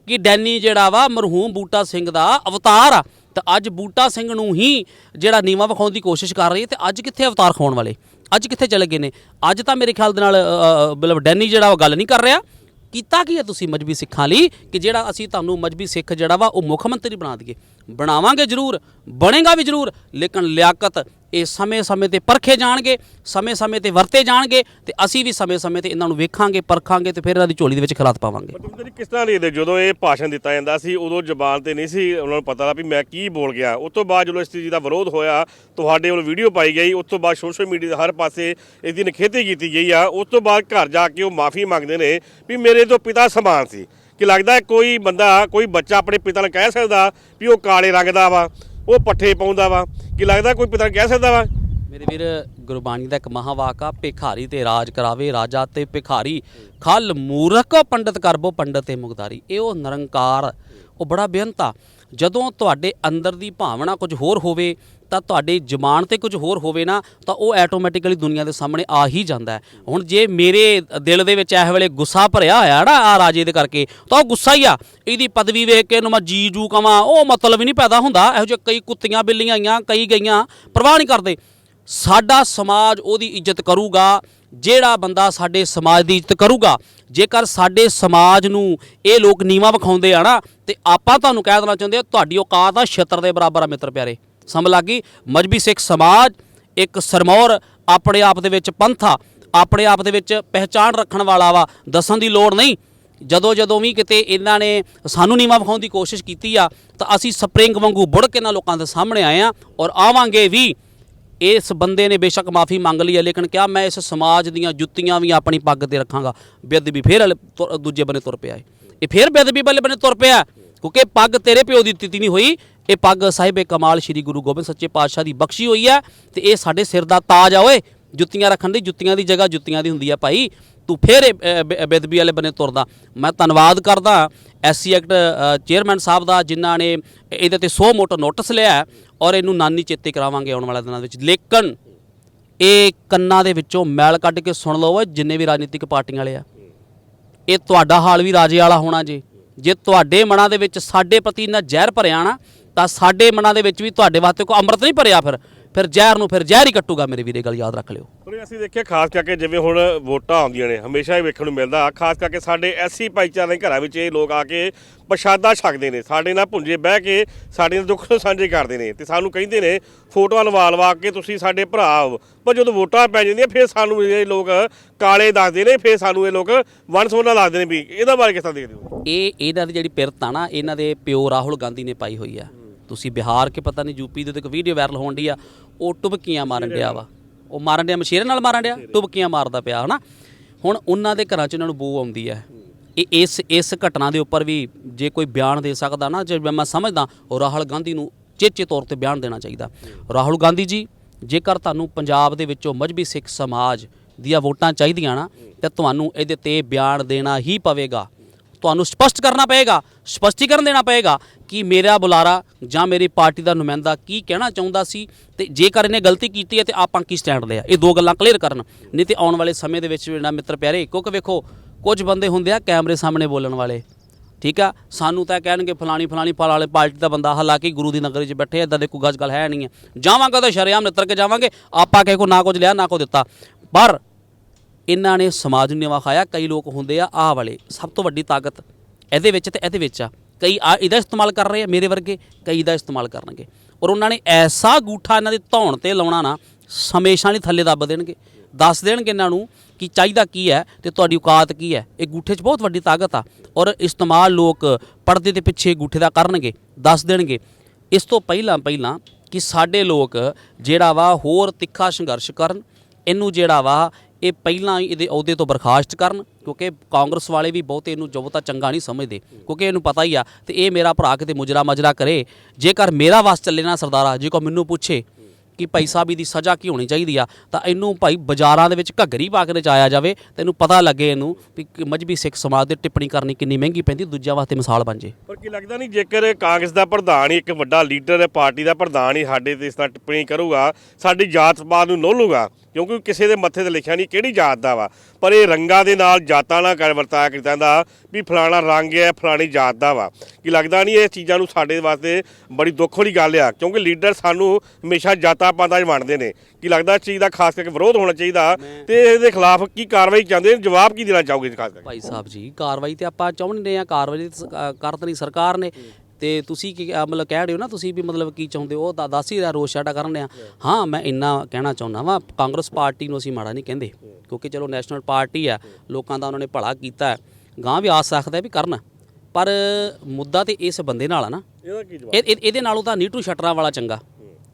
ਕਿ ਡੈਨੀ ਜਿਹੜਾ ਵਾ ਮਰਹੂਮ ਬੂਟਾ ਸਿੰਘ ਦਾ ਅਵਤਾਰ ਆ। ਤਾਂ ਅੱਜ ਬੂਟਾ ਸਿੰਘ ਨੂੰ ਹੀ ਜਿਹੜਾ ਨੀਵਾ ਵਿਖਾਉਣ ਦੀ ਕੋਸ਼ਿਸ਼ ਕਰ ਰਹੀ ਹੈ ਤੇ ਅੱਜ ਕਿੱਥੇ ਅਵਤਾਰ ਖਾਉਣ ਵਾਲੇ? ਅੱਜ ਕਿੱਥੇ ਚਲੇ ਗਏ ਨੇ? ਅੱਜ ਤਾਂ ਮੇਰੇ ਖਿਆਲ ਦੇ ਨਾਲ ਮਤਲਬ ਡੈਨੀ ਜਿਹੜਾ ਉਹ ਗੱਲ ਨਹੀਂ ਕਰ ਰਿਹਾ। ਕੀਤਾ ਕੀ ਹੈ ਤੁਸੀਂ ਮਜਬੀ ਸਿੱਖਾਂ ਲਈ ਕਿ ਜਿਹੜਾ ਅਸੀਂ ਤੁਹਾਨੂੰ ਮਜਬੀ ਸਿੱਖ ਜਿਹੜਾ ਵਾ ਉਹ ਮੁੱਖ ਮੰਤਰੀ ਬਣਾ ਦਈਏ? ਬਣਾਵਾਂਗੇ ਜ਼ਰੂਰ, ਬਣੇਗਾ ਵੀ ਜ਼ਰੂਰ, ਲੇਕਿਨ ਲਿਆਕਤ ਇਹ ਸਮੇਂ-ਸਮੇਂ ਤੇ ਪਰਖੇ ਜਾਣਗੇ, ਸਮੇਂ-ਸਮੇਂ ਤੇ ਵਰਤੇ ਜਾਣਗੇ ਤੇ ਅਸੀਂ ਵੀ ਸਮੇਂ-ਸਮੇਂ ਤੇ ਇਹਨਾਂ ਨੂੰ ਵੇਖਾਂਗੇ, ਪਰਖਾਂਗੇ ਤੇ ਫਿਰ ਇਹਨਾਂ ਦੀ ਝੋਲੀ ਦੇ ਵਿੱਚ ਖਲਾਤ ਪਾਵਾਂਗੇ।
ਦਵਿੰਦਰ ਜੀ, ਕਿਸ ਤਰ੍ਹਾਂ ਦੇਖਦੇ ਜਦੋਂ ਇਹ ਭਾਸ਼ਣ ਦਿੱਤਾ ਜਾਂਦਾ ਸੀ, ਉਦੋਂ ਜ਼ਬਾਨ ਤੇ ਨਹੀਂ ਸੀ ਉਹਨਾਂ ਨੂੰ ਪਤਾ ਵੀ ਮੈਂ ਕੀ ਬੋਲ ਗਿਆ। ਉਸ ਤੋਂ ਬਾਅਦ ਜਦੋਂ ਇਸ ਚੀਜ਼ ਦਾ ਵਿਰੋਧ ਹੋਇਆ, ਤੁਹਾਡੇ ਵੱਲ ਵੀਡੀਓ ਪਾਈ ਗਈ, ਉਸ ਤੋਂ ਬਾਅਦ ਸੋਸ਼ਲ ਮੀਡੀਆ ਦੇ ਹਰ ਪਾਸੇ ਇਸ ਦੀ ਨਿਖੇਧੀ ਕੀਤੀ ਗਈ ਆ। ਉਸ ਤੋਂ ਬਾਅਦ ਘਰ ਜਾ ਕੇ ਉਹ ਮਾਫੀ ਮੰਗਦੇ ਨੇ ਵੀ ਮੇਰੇ ਤੋਂ ਪਿਤਾ ਸਮਾਨ ਸੀ, ਕਿ ਲੱਗਦਾ ਕੋਈ ਬੰਦਾ, ਕੋਈ ਬੱਚਾ ਆਪਣੇ ਪਿਤਾ ਨੂੰ ਕਹਿ ਸਕਦਾ ਵੀ ਉਹ ਕਾਲੇ ਰੰਗ ਦਾ ਵਾ। ਉਹ ਪੱਠੇ ਪਾਉਂਦਾ ਵਾ। ਕਿ ਲੱਗਦਾ ਕੋਈ ਪਿਤਾ ਕਹਿ ਸਕਦਾ ਵਾ?
ਮੇਰੇ ਵੀਰ, ਗੁਰਬਾਣੀ ਦਾ ਇੱਕ ਮਹਾਵਾਕ ਆ, ਭਿਖਾਰੀ ਤੇ ਰਾਜ ਕਰਾਵੇ, ਰਾਜਾ ਤੇ ਭਿਖਾਰੀ। ਖਲ ਮੂਰਖ ਪੰਡਤ ਕਰਬੋ ਪੰਡਤ ਤੇ ਮੁਗਦਾਰੀ ਇਹ ਉਹ ਨਿਰੰਕਾਰ, ਉਹ ਬੜਾ ਬੇਅੰਤ ਆ। ਜਦੋਂ ਤੁਹਾਡੇ ਅੰਦਰ ਦੀ ਭਾਵਨਾ ਕੁਝ ਹੋਰ ਹੋਵੇ ਤਾਂ ਤੁਹਾਡੀ ਜਮਾਨ ਤੇ ਕੁਝ ਹੋਰ ਹੋਵੇ ਨਾ, ਤਾਂ ਉਹ ਆਟੋਮੈਟਿਕਲੀ ਦੁਨੀਆ ਦੇ ਸਾਹਮਣੇ ਆ ਹੀ ਜਾਂਦਾ ਹੁਣ ਜੇ ਮੇਰੇ ਦਿਲ ਦੇ ਵਿੱਚ ਇਸ ਵੇਲੇ ਗੁੱਸਾ ਭਰਿਆ ਹੋਇਆ ਨਾ ਆ ਰਾਜੇ ਦੇ ਕਰਕੇ, ਤਾਂ ਉਹ ਗੁੱਸਾ ਹੀ ਆ। ਇਹਦੀ ਪਦਵੀ ਵੇਖ ਕੇ ਇਹਨੂੰ ਮੈਂ ਜੀ ਜੂ ਕਵਾਂ, ਉਹ ਮਤਲਬ ਹੀ ਨਹੀਂ ਪੈਦਾ ਹੁੰਦਾ। ਇਹੋ ਜਿਹੇ ਕਈ ਕੁੱਤੀਆਂ ਬਿੱਲੀਆਂ ਆਈਆਂ, ਕਈ ਗਈਆਂ, ਪਰਵਾਹ ਨਹੀਂ ਕਰਦੇ। ਸਾਡਾ ਸਮਾਜ ਉਹਦੀ ਇੱਜ਼ਤ ਕਰੂਗਾ, ਜਿਹੜਾ ਬੰਦਾ ਸਾਡੇ ਸਮਾਜ ਦੀ ਇੱਜ਼ਤ ਕਰੂਗਾ। ਜੇਕਰ ਸਾਡੇ ਸਮਾਜ ਨੂੰ ਇਹ ਲੋਕ ਨੀਵਾ ਵਿਖਾਉਂਦੇ ਆ ਨਾ, ਤੇ ਆਪਾਂ ਤੁਹਾਨੂੰ ਕਹਿ ਦੇਣਾ ਚਾਹੁੰਦੇ ਆ, ਤੁਹਾਡੀ ਔਕਾਤ ਆ ਛੇਤਰ ਦੇ ਬਰਾਬਰ ਆ ਮਿੱਤਰ ਪਿਆਰੇ। ਸਮਝ ਗਈ। ਮਜਬੀ ਸਿੱਖ ਸਮਾਜ, ਇੱਕ ਸਰਮੌਰ ਆਪਣੇ ਆਪ ਦੇ ਵਿੱਚ ਪੰਥ ਆ ਆਪਣੇ ਆਪ ਦੇ ਵਿੱਚ ਪਹਿਚਾਣ ਰੱਖਣ ਵਾਲਾ ਵਾ, ਦੱਸਣ ਦੀ ਲੋੜ ਨਹੀਂ। ਜਦੋਂ ਜਦੋਂ ਵੀ ਕਿਤੇ ਇਹਨਾਂ ਨੇ ਸਾਨੂੰ ਨੀਵਾ ਵਿਖਾਉਣ ਦੀ ਕੋਸ਼ਿਸ਼ ਕੀਤੀ ਆ, ਤਾਂ ਅਸੀਂ ਸਪਰਿੰਗ ਵਾਂਗੂ ਬੁੜ ਕੇ ਇਹਨਾਂ ਲੋਕਾਂ ਦੇ ਸਾਹਮਣੇ ਆਏ ਆ ਔਰ ਆਵਾਂਗੇ ਵੀ। ਇਸ ਬੰਦੇ ਨੇ ਬੇਸ਼ੱਕ ਮਾਫੀ ਮੰਗ ਲਈ ਹੈ ਲੇਕਿਨ ਕਿਹਾ ਮੈਂ ਇਸ ਸਮਾਜ ਦੀਆਂ ਜੁੱਤੀਆਂ ਵੀ ਆਪਣੀ ਪੱਗ ਤੇ ਰੱਖਾਂਗਾ? ਬੇਅਦਬੀ ਫੇਰ ਹਲੇ ਦੂਜੇ ਬੰਨੇ ਤੁਰ ਪਿਆ ਹੈ ਇਹ ਫੇਰ ਬੇਅਦਬੀ ਵਾਲੇ ਬੰਨੇ ਤੁਰ ਪਿਆ। ਕਿਉਂਕਿ ਪੱਗ ਤੇਰੇ ਪਿਓ ਦੀ ਦਿੱਤੀ ਨਹੀਂ ਹੋਈ ਇਹ ਪੱਗ ਸਾਹਿਬੇ ਕਮਾਲ ਸ੍ਰੀ ਗੁਰੂ ਗੋਬਿੰਦ ਸੱਚੇ ਪਾਤਸ਼ਾਹ ਦੀ ਬਖਸ਼ੀ ਹੋਈ ਹੈ ਤੇ ਇਹ ਸਾਡੇ ਸਿਰ ਦਾ ਤਾਜ ਆ ਓਏ। ਜੁੱਤੀਆਂ ਰੱਖਣ ਦੀ ਜੁੱਤੀਆਂ ਦੀ ਜਗ੍ਹਾ ਜੁੱਤੀਆਂ ਦੀ ਹੁੰਦੀ ਆ ਭਾਈ। ਤੂੰ ਫੇਰ ਇਹ, ਬੇ- ਬੇਅਦਬੀ ਵਾਲੇ ਬੰਨੇ ਤੁਰਦਾ। ਮੈਂ ਧੰਨਵਾਦ ਕਰਦਾ ਐਸਸੀ ਐਕਟ ਚੇਅਰਮੈਨ ਸਾਹਿਬ ਦਾ ਜਿਨ੍ਹਾਂ ਨੇ ਇਹਦੇ ਤੇ 100 ਮੋਟਰ ਨੋਟਿਸ ਲਿਆ ਔਰ ਇਹਨੂੰ ਨਾਨੀ ਚੇਤੇ ਕਰਾਵਾਂਗੇ ਆਉਣ ਵਾਲੇ ਦਿਨਾਂ ਵਿੱਚ। ਲੇਕਿਨ ਇਹ ਕੰਨਾਂ ਦੇ ਵਿੱਚੋਂ ਮੈਲ ਕੱਢ ਕੇ ਸੁਣ ਲਓ ਜਿੰਨੇ ਵੀ ਰਾਜਨੀਤਿਕ ਪਾਰਟੀਆਂ ਵਾਲੇ ਆ। ਇਹ ਤੁਹਾਡਾ ਹਾਲ ਵੀ ਰਾਜੇ ਵਾਲਾ ਹੋਣਾ ਜੇ। ਜੇ ਤੁਹਾਡੇ ਮਨਾਂ ਦੇ ਵਿੱਚ ਸਾਡੇ ਪ੍ਰਤੀ ਇੰਨਾ ਜ਼ਹਿਰ ਭਰਿਆ ਨਾ ਤਾਂ ਸਾਡੇ ਮਨਾਂ ਦੇ ਵਿੱਚ ਵੀ ਤੁਹਾਡੇ ਵਾਸਤੇ ਕੋਈ ਅੰਮ੍ਰਿਤ ਨਹੀਂ ਭਰਿਆ ਫਿਰ। ਫਿਰ ਜ਼ਹਿਰ ਨੂੰ ਫਿਰ ਜ਼ਹਿਰ ਹੀ ਕੱਟੂਗਾ ਮੇਰੇ ਵੀਰੇ ਗੱਲ ਯਾਦ ਰੱਖ ਲਿਓ।
ਪਰ ਅਸੀਂ ਦੇਖਿਆ ਖਾਸ ਕਰਕੇ ਜਿਵੇਂ ਹੁਣ ਵੋਟਾਂ ਆਉਂਦੀਆਂ ਨੇ ਹਮੇਸ਼ਾ ਹੀ ਵੇਖਣ ਨੂੰ ਮਿਲਦਾ ਖਾਸ ਕਰਕੇ ਸਾਡੇ ਐਸੀ ਭਾਈਚਾਰੇ ਦੇ ਘਰਾਂ ਵਿੱਚ ਇਹ ਲੋਕ ਆ ਕੇ ਪ੍ਰਸ਼ਾਦਾ ਛਕਦੇ ਨੇ। ਸਾਡੇ ਨਾਲ ਭੁੰਜੇ ਬਹਿ ਕੇ ਸਾਡੇ ਨਾਲ ਦੁੱਖ ਨੂੰ ਸਾਂਝੇ ਕਰਦੇ ਨੇ ਤੇ ਸਾਨੂੰ ਕਹਿੰਦੇ ਨੇ ਫੋਟੋਆਂ ਲਵਾ ਲਵਾ ਕੇ ਤੁਸੀਂ ਸਾਡੇ ਭਰਾ ਹੋ। ਪਰ ਜਦੋਂ ਵੋਟਾਂ ਪੈ ਜਾਂਦੀਆਂ ਫਿਰ ਸਾਨੂੰ ਇਹ ਲੋਕ ਕਾਲੇ ਦੱਸਦੇ ਨੇ ਫਿਰ ਸਾਨੂੰ ਇਹ ਲੋਕ ਵਨ ਸੋਨਾ ਦੱਸਦੇ ਨੇ ਵੀ ਇਹਦਾ ਬਾਰੇ ਕਿਸ ਤਰ੍ਹਾਂ ਦੇਖਦੇ ਹੋ?
ਇਹ ਇਹਨਾਂ ਦੀ ਜਿਹੜੀ ਪਿਰਤ ਆ ਨਾ ਇਹਨਾਂ ਦੇ ਪਿਓ ਰਾਹੁਲ ਗਾਂਧੀ ਨੇ ਪਾਈ ਹੋਈ ਆ। ਤੁਸੀਂ ਬਿਹਾਰ ਕੇ ਪਤਾ ਨਹੀਂ ਯੂਪੀ ਦੇ ਤੇ ਇੱਕ ਵੀਡੀਓ ਵਾਇਰਲ ਹੋਣ ਦੀ ਆ, ਉਹ ਟੁਬਕੀਆਂ ਮਾਰਨ ਡਿਆ ਵਾ। ਉਹ ਮਾਰਨ ਡਿਆ ਮਸ਼ੀਰੇ ਨਾਲ ਮਾਰਨ ਡਿਆ, ਟੁਬਕੀਆਂ ਮਾਰਦਾ ਪਿਆ, ਹਨਾ? ਹੁਣ ਉਹਨਾਂ ਦੇ ਘਰਾਂ 'ਚ ਇਹਨਾਂ ਨੂੰ ਬੂ ਆਉਂਦੀ ਹੈ ਇਹ ਇਸ ਇਸ ਘਟਨਾ ਦੇ ਉੱਪਰ ਵੀ ਜੇ ਕੋਈ ਬਿਆਨ ਦੇ ਸਕਦਾ ਨਾ, ਜੇ ਮੈਂ ਸਮਝਦਾ, ਉਹ ਰਾਹੁਲ ਗਾਂਧੀ ਨੂੰ ਚੇਚੇ ਤੌਰ ਤੇ ਬਿਆਨ ਦੇਣਾ ਚਾਹੀਦਾ। ਰਾਹੁਲ ਗਾਂਧੀ ਜੀ, ਜੇਕਰ ਤੁਹਾਨੂੰ ਪੰਜਾਬ ਦੇ ਵਿੱਚੋਂ ਮਜਬੀ ਸਿੱਖ ਸਮਾਜ ਦੀਆਂ ਵੋਟਾਂ ਚਾਹੀਦੀਆਂ ਨਾ, ਤਾਂ ਤੁਹਾਨੂੰ ਇਹਦੇ ਤੇ ਬਿਆਨ ਦੇਣਾ ਹੀ ਪਵੇਗਾ। ਤੁਹਾਨੂੰ ਸਪਸ਼ਟ ਕਰਨਾ ਪਏਗਾ, ਸਪਸ਼ਟੀਕਰਨ ਦੇਣਾ ਪਏਗਾ ਕਿ ਮੇਰਾ ਬੁਲਾਰਾ ਜਾਂ ਮੇਰੀ ਪਾਰਟੀ ਦਾ ਨੁਮਾਇੰਦਾ ਕੀ ਕਹਿਣਾ ਚਾਹੁੰਦਾ ਸੀ ਤੇ ਜੇਕਰ ਇਹਨੇ ਗਲਤੀ ਕੀਤੀ ਹੈ ਤੇ ਆਪਾਂ ਕੀ ਸਟੈਂਡ ਲਿਆ ਇਹ ਦੋ ਗੱਲਾਂ ਕਲੀਅਰ ਕਰਨ। ਨਹੀਂ ਤੇ ਆਉਣ ਵਾਲੇ ਸਮੇਂ ਦੇ ਵਿੱਚ ਜਿਹੜਾ ਮਿੱਤਰ ਪਿਆਰੇ ਕਿਉਂਕਿ ਵੇਖੋ, ਕੁਝ ਬੰਦੇ ਹੁੰਦੇ ਆ ਕੈਮਰੇ ਸਾਹਮਣੇ ਬੋਲਣ ਵਾਲੇ। ਠੀਕ ਆ? ਸਾਨੂੰ ਤਾਂ ਕਹਿਣਗੇ ਫਲਾਣੀ ਫਲਾਣੀ ਪਾਲ ਵਾਲੇ ਪਾਰਟੀ ਦਾ ਬੰਦਾ, ਹਾਲਾਂਕਿ ਗੁਰੂ ਦੀ ਨਗਰੀ 'ਚ ਬੈਠੇ ਇਦਾਂ ਦੇ ਕੋਈ ਗੱਜ ਗੱਲ ਹੈ ਨਹੀਂ ਹੈ ਜਾਵਾਂਗਾ ਤਾਂ ਸ਼ਰੇਆਮ ਨਿੱਤਰ ਕੇ ਜਾਵਾਂਗੇ, ਆਪਾਂ ਕਿਸੇ ਕੋ ਨਾ ਕੁਝ ਲਿਆ, ਨਾ ਕੁਝ ਦਿੱਤਾ। ਪਰ ਇਹਨਾਂ ਨੇ ਸਮਾਜ ਨੂੰ ਨਿਵਾ ਖਾਇਆ। ਕਈ ਲੋਕ ਹੁੰਦੇ ਆ, ਆਹ ਵਾਲੇ, ਸਭ ਤੋਂ ਵੱਡੀ ਤਾਕਤ ਇਹਦੇ ਵਿੱਚ ਤੇ ਇਹਦੇ ਵਿੱਚ ਆ। ਕਈ ਆ ਇਹਦਾ ਇਸਤੇਮਾਲ ਕਰ ਰਹੇ ਆ ਮੇਰੇ ਵਰਗੇ, ਕਈ ਦਾ ਇਸਤੇਮਾਲ ਕਰਨਗੇ। ਔਰ ਉਹਨਾਂ ਨੇ ਐਸਾ ਗੂਠਾ ਇਹਨਾਂ ਦੇ ਧੌਣ ਤੇ ਲਾਉਣਾ ਨਾ, ਹਮੇਸ਼ਾ ਨਹੀਂ ਥੱਲੇ ਦੱਬ ਦੇਣਗੇ। ਦੱਸ ਦੇਣਗੇ ਇਹਨਾਂ ਨੂੰ ਕਿ ਚਾਹੀਦਾ ਕੀ ਹੈ ਤੇ ਤੁਹਾਡੀ ਔਕਾਤ ਕੀ ਹੈ। ਇਹ ਗੂਠੇ 'ਚ ਬਹੁਤ ਵੱਡੀ ਤਾਕਤ ਆ। ਔਰ ਇਸਤੇਮਾਲ ਲੋਕ ਪਰਦੇ ਦੇ ਪਿੱਛੇ ਗੂਠੇ ਦਾ ਕਰਨਗੇ, ਦੱਸ ਦੇਣਗੇ। ਇਸ ਤੋਂ ਪਹਿਲਾਂ ਪਹਿਲਾਂ ਕਿ ਸਾਡੇ ਲੋਕ ਜਿਹੜਾ ਵਾ ਹੋਰ ਤਿੱਖਾ ਸੰਘਰਸ਼ ਕਰਨ, ਇਹਨੂੰ ਜਿਹੜਾ ਵਾ ਇਹ ਪਹਿਲਾਂ ਹੀ ਇਹਦੇ ਅਹੁਦੇ ਤੋਂ ਬਰਖਾਸਤ ਕਰਨ, ਕਿਉਂਕਿ ਕਾਂਗਰਸ ਵਾਲੇ ਵੀ ਬਹੁਤੇ ਇਹਨੂੰ ਜੋ ਤਾਂ ਚੰਗਾ ਨਹੀਂ ਸਮਝਦੇ, ਕਿਉਂਕਿ ਇਹਨੂੰ ਪਤਾ ਹੀ ਆ, ਤੇ ਇਹ ਮੇਰਾ ਭਰਾ ਕਿਤੇ ਮੁਜਰਾ ਮਜਰਾ ਕਰੇ, ਜੇਕਰ ਮੇਰਾ ਵਾਸ ਚੱਲੇ ਨਾ ਸਰਦਾਰਾ, ਜੇ ਕੋ ਮੈਨੂੰ ਪੁੱਛੇ ਕਿ ਭਾਈ ਸਾਹਿਬ ਦੀ ਸਜ਼ਾ ਕੀ ਹੋਣੀ ਚਾਹੀਦੀ ਆ, ਤਾਂ ਇਹਨੂੰ ਭਾਈ ਬਾਜ਼ਾਰਾਂ ਦੇ ਵਿੱਚ ਘੱਗਰੀ ਪਾ ਕੇ ਨਚਾਇਆ ਜਾਵੇ, ਤੈਨੂੰ ਪਤਾ ਲੱਗੇ ਇਹਨੂੰ ਵੀ ਕਿ ਮਜਬੀ ਸਿੱਖ ਸਮਾਜ ਦੇ ਟਿੱਪਣੀ ਕਰਨੀ ਕਿੰਨੀ ਮਹਿੰਗੀ ਪੈਂਦੀ, ਦੂਜਿਆਂ ਵਾਸਤੇ ਮਿਸਾਲ ਬਣ ਜੇ।
ਪਰ ਕੀ ਲੱਗਦਾ ਨਹੀਂ, ਜੇਕਰ ਕਾਂਗਰਸ ਦਾ ਪ੍ਰਧਾਨ ਹੀ ਇੱਕ ਵੱਡਾ ਲੀਡਰ ਹੈ, ਪਾਰਟੀ ਦਾ ਪ੍ਰਧਾਨ ਹੀ ਸਾਡੇ ਤੇ ਇਸ ਤਰ੍ਹਾਂ ਟਿੱਪਣੀ ਕਰੂਗਾ, ਸਾਡੀ ਜਾਤ ਪਾਤ ਨੂੰ ਨੋਲੂਗਾ ਕਿਉਂਕਿ ਕਿਸੇ ਦੇ ਮੱਥੇ ਤੇ ਲਿਖਿਆ ਨਹੀਂ ਕਿਹੜੀ ਜਾਤ ਦਾ ਵਾ। ਪਰ ਇਹ ਰੰਗਾਂ ਦੇ ਨਾਲ ਜਾਤਾਂ ਨਾਲ ਕਰ ਵਰਤਾਇਆ ਕੀਤਾ ਜਾਂਦਾ ਵੀ ਫਲਾਣਾ ਰੰਗ ਹੈ, ਫਲਾਣੀ ਜਾਤ ਦਾ ਵਾ। ਕਿ ਲੱਗਦਾ ਨਹੀਂ ਇਹ ਚੀਜ਼ਾਂ ਨੂੰ ਸਾਡੇ ਵਾਸਤੇ ਬੜੀ ਦੁੱਖ ਵਾਲੀ ਗੱਲ ਆ, ਕਿਉਂਕਿ ਲੀਡਰ ਸਾਨੂੰ ਹਮੇਸ਼ਾ ਜਾਤਾਂ ਪਾਤਾਂ 'ਚ ਵੰਡਦੇ ਨੇ। ਕੀ ਲੱਗਦਾ ਇਸ ਚੀਜ਼ ਦਾ ਖਾਸ ਕਰਕੇ ਵਿਰੋਧ ਹੋਣਾ ਚਾਹੀਦਾ ਤੇ ਇਹਦੇ ਖਿਲਾਫ ਕੀ ਕਾਰਵਾਈ ਚਾਹੁੰਦੇ ਨੇ? ਜਵਾਬ ਕੀ ਦੇਣਾ ਚਾਹੋਗੇ ਖਾਸ ਕਰਕੇ?
ਭਾਈ ਸਾਹਿਬ ਜੀ, ਕਾਰਵਾਈ ਤੇ ਆਪਾਂ ਚਾਹੁੰਦੇ ਆ, ਕਾਰਵਾਈ ਤਾਂ ਕਰ ਤਾਂ ਨਹੀਂ ਸਰਕਾਰ ਨੇ। ਤੇ ਤੁਸੀਂ ਕੀ ਮਤਲਬ ਕਹਿ ਰਹੇ ਹੋ ਨਾ ਤੁਸੀਂ ਵੀ ਮਤਲਬ ਕੀ ਚਾਹੁੰਦੇ ਹੋ? ਉਹ ਤਾਂ ਦੱਸ ਹੀ ਰਿਹਾ ਰੋਸ਼ ਸਾਡਾ ਕਰਨ ਆ ਹਾਂ ਮੈਂ ਇੰਨਾ ਕਹਿਣਾ ਚਾਹੁੰਦਾ ਵਾਂ ਕਾਂਗਰਸ ਪਾਰਟੀ ਨੂੰ ਅਸੀਂ ਮਾੜਾ ਨਹੀਂ ਕਹਿੰਦੇ ਕਿਉਂਕਿ ਚਲੋ ਨੈਸ਼ਨਲ ਪਾਰਟੀ ਆ ਲੋਕਾਂ ਦਾ ਉਹਨਾਂ ਨੇ ਭਲਾ ਕੀਤਾ ਹੈ। ਗਾਂ ਵੀ ਆਸ ਰੱਖਦਾ ਵੀ ਕਰਨ। ਪਰ ਮੁੱਦਾ ਤੇ ਇਸ ਬੰਦੇ ਨਾਲ ਆ ਨਾ।
ਇਹਦਾ ਕੀ ਜਵਾਬ?
ਇਹ ਇਹ- ਇਹਦੇ ਨਾਲੋਂ ਤਾਂ ਨੀਟੂ ਸ਼ਟਰਾਂ ਵਾਲਾ ਚੰਗਾ।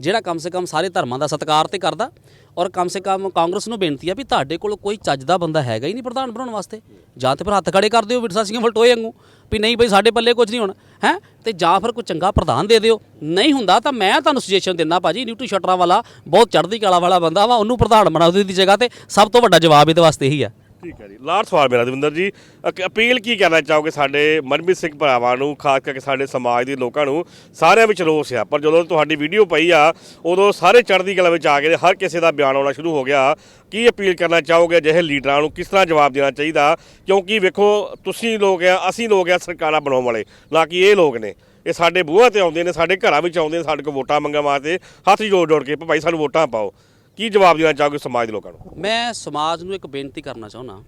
ਜਿਹੜਾ ਕਮ ਸੇ ਕਮ ਸਾਰੇ ਧਰਮਾਂ ਦਾ ਸਤਿਕਾਰ ਤੇ ਕਰਦਾ ਔਰ ਕਮ ਸੇ ਕਮ ਕਾਂਗਰਸ ਨੂੰ ਬੇਨਤੀ ਆ ਵੀ ਤੁਹਾਡੇ ਕੋਲ ਕੋਈ ਚੱਜ ਦਾ ਬੰਦਾ ਹੈਗਾ ਹੀ ਨਹੀਂ ਪ੍ਰਧਾਨ ਬਣਾਉਣ ਵਾਸਤੇ। ਜਾਂ ਤੇ ਫਿਰ ਹੱਥ ਖੜੇ ਕਰ ਦਿਓ ਵਿਰਸਾ ਸਿੰਘ ਵਲਟੋਏ ਵਾਂਗੂ ਵੀ ਨਹੀਂ ਬਈ ਸਾਡੇ ਪੱਲੇ ਕੁਝ ਨਹੀਂ ਹੋਣਾ, ਹੈ? ਤੇ ਜਾਂ ਫਿਰ ਕੋਈ ਚੰਗਾ ਪ੍ਰਧਾਨ ਦੇ ਦਿਓ। ਨਹੀਂ ਹੁੰਦਾ ਤਾਂ ਮੈਂ ਤੁਹਾਨੂੰ ਸੁਜੈਸ਼ਨ ਦਿੰਦਾ ਭਾਜੀ ਨੀਟੂ ਸ਼ਟਰਾਂ ਵਾਲਾ, ਬਹੁਤ ਚੜ੍ਹਦੀ ਕਲਾ ਵਾਲਾ ਬੰਦਾ ਵਾ, ਉਹਨੂੰ ਪ੍ਰਧਾਨ ਬਣਾ ਦਿਓ ਦੀ ਜਗ੍ਹਾ ਤੇ। ਸਭ ਤੋਂ ਵੱਡਾ ਜਵਾਬ ਇਹਦੇ ਵਾਸਤੇ ਇਹੀ ਆ।
ਠੀਕ ਹੈ ਜੀ ਲਾਸਟ ਸਵਾਲ ਮੇਰਾ, ਦਵਿੰਦਰ ਜੀ। ਅਕ- ਅਪੀਲ ਕੀ ਕਰਨਾ ਚਾਹੋਗੇ ਸਾਡੇ ਮਨਮੀਤ ਸਿੰਘ ਭਰਾਵਾਂ ਨੂੰ, ਖਾਸ ਕਰਕੇ ਸਾਡੇ ਸਮਾਜ ਦੇ ਲੋਕਾਂ ਨੂੰ? ਸਾਰਿਆਂ ਵਿੱਚ ਰੋਸ ਆ, ਪਰ ਜਦੋਂ ਤੁਹਾਡੀ ਵੀਡੀਓ ਪਈ ਆ, ਉਦੋਂ ਸਾਰੇ ਚੜ੍ਹਦੀ ਕਲਾ ਵਿੱਚ ਆ ਗਏ ਹਰ ਕਿਸੇ ਦਾ ਬਿਆਨ ਆਉਣਾ ਸ਼ੁਰੂ ਹੋ ਗਿਆ। ਕੀ ਅਪੀਲ ਕਰਨਾ ਚਾਹੋਗੇ ਅਜਿਹੇ ਲੀਡਰਾਂ ਨੂੰ? ਕਿਸ ਤਰ੍ਹਾਂ ਜਵਾਬ ਦੇਣਾ ਚਾਹੀਦਾ? ਕਿਉਂਕਿ ਵੇਖੋ, ਤੁਸੀਂ ਲੋਕ ਆ, ਅਸੀਂ ਲੋਕ ਆ ਸਰਕਾਰਾਂ ਬਣਾਉਣ ਵਾਲੇ, ਨਾ ਕਿ ਇਹ ਲੋਕ ਨੇ। ਇਹ ਸਾਡੇ ਬੂਹਾਂ ਤੇ ਆਉਂਦੇ ਨੇ, ਸਾਡੇ ਘਰਾਂ ਵਿੱਚ ਆਉਂਦੇ ਨੇ, ਸਾਡੇ ਕੋਲ ਵੋਟਾਂ ਮੰਗਣ ਵਾਸਤੇ। ਹੱਥ ਜੋੜ ਜੋੜ ਕੇ, ਭਾਈ, ਸਾਨੂੰ ਵੋਟਾਂ ਪਾਓ। ਕੀ ਜਵਾਬ ਦੇਣਾ ਚਾਹੋਗੇ ਸਮਾਜ ਦੇ ਲੋਕਾਂ ਨੂੰ?
ਮੈਂ ਸਮਾਜ ਨੂੰ ਇੱਕ ਬੇਨਤੀ ਕਰਨਾ ਚਾਹੁੰਦਾ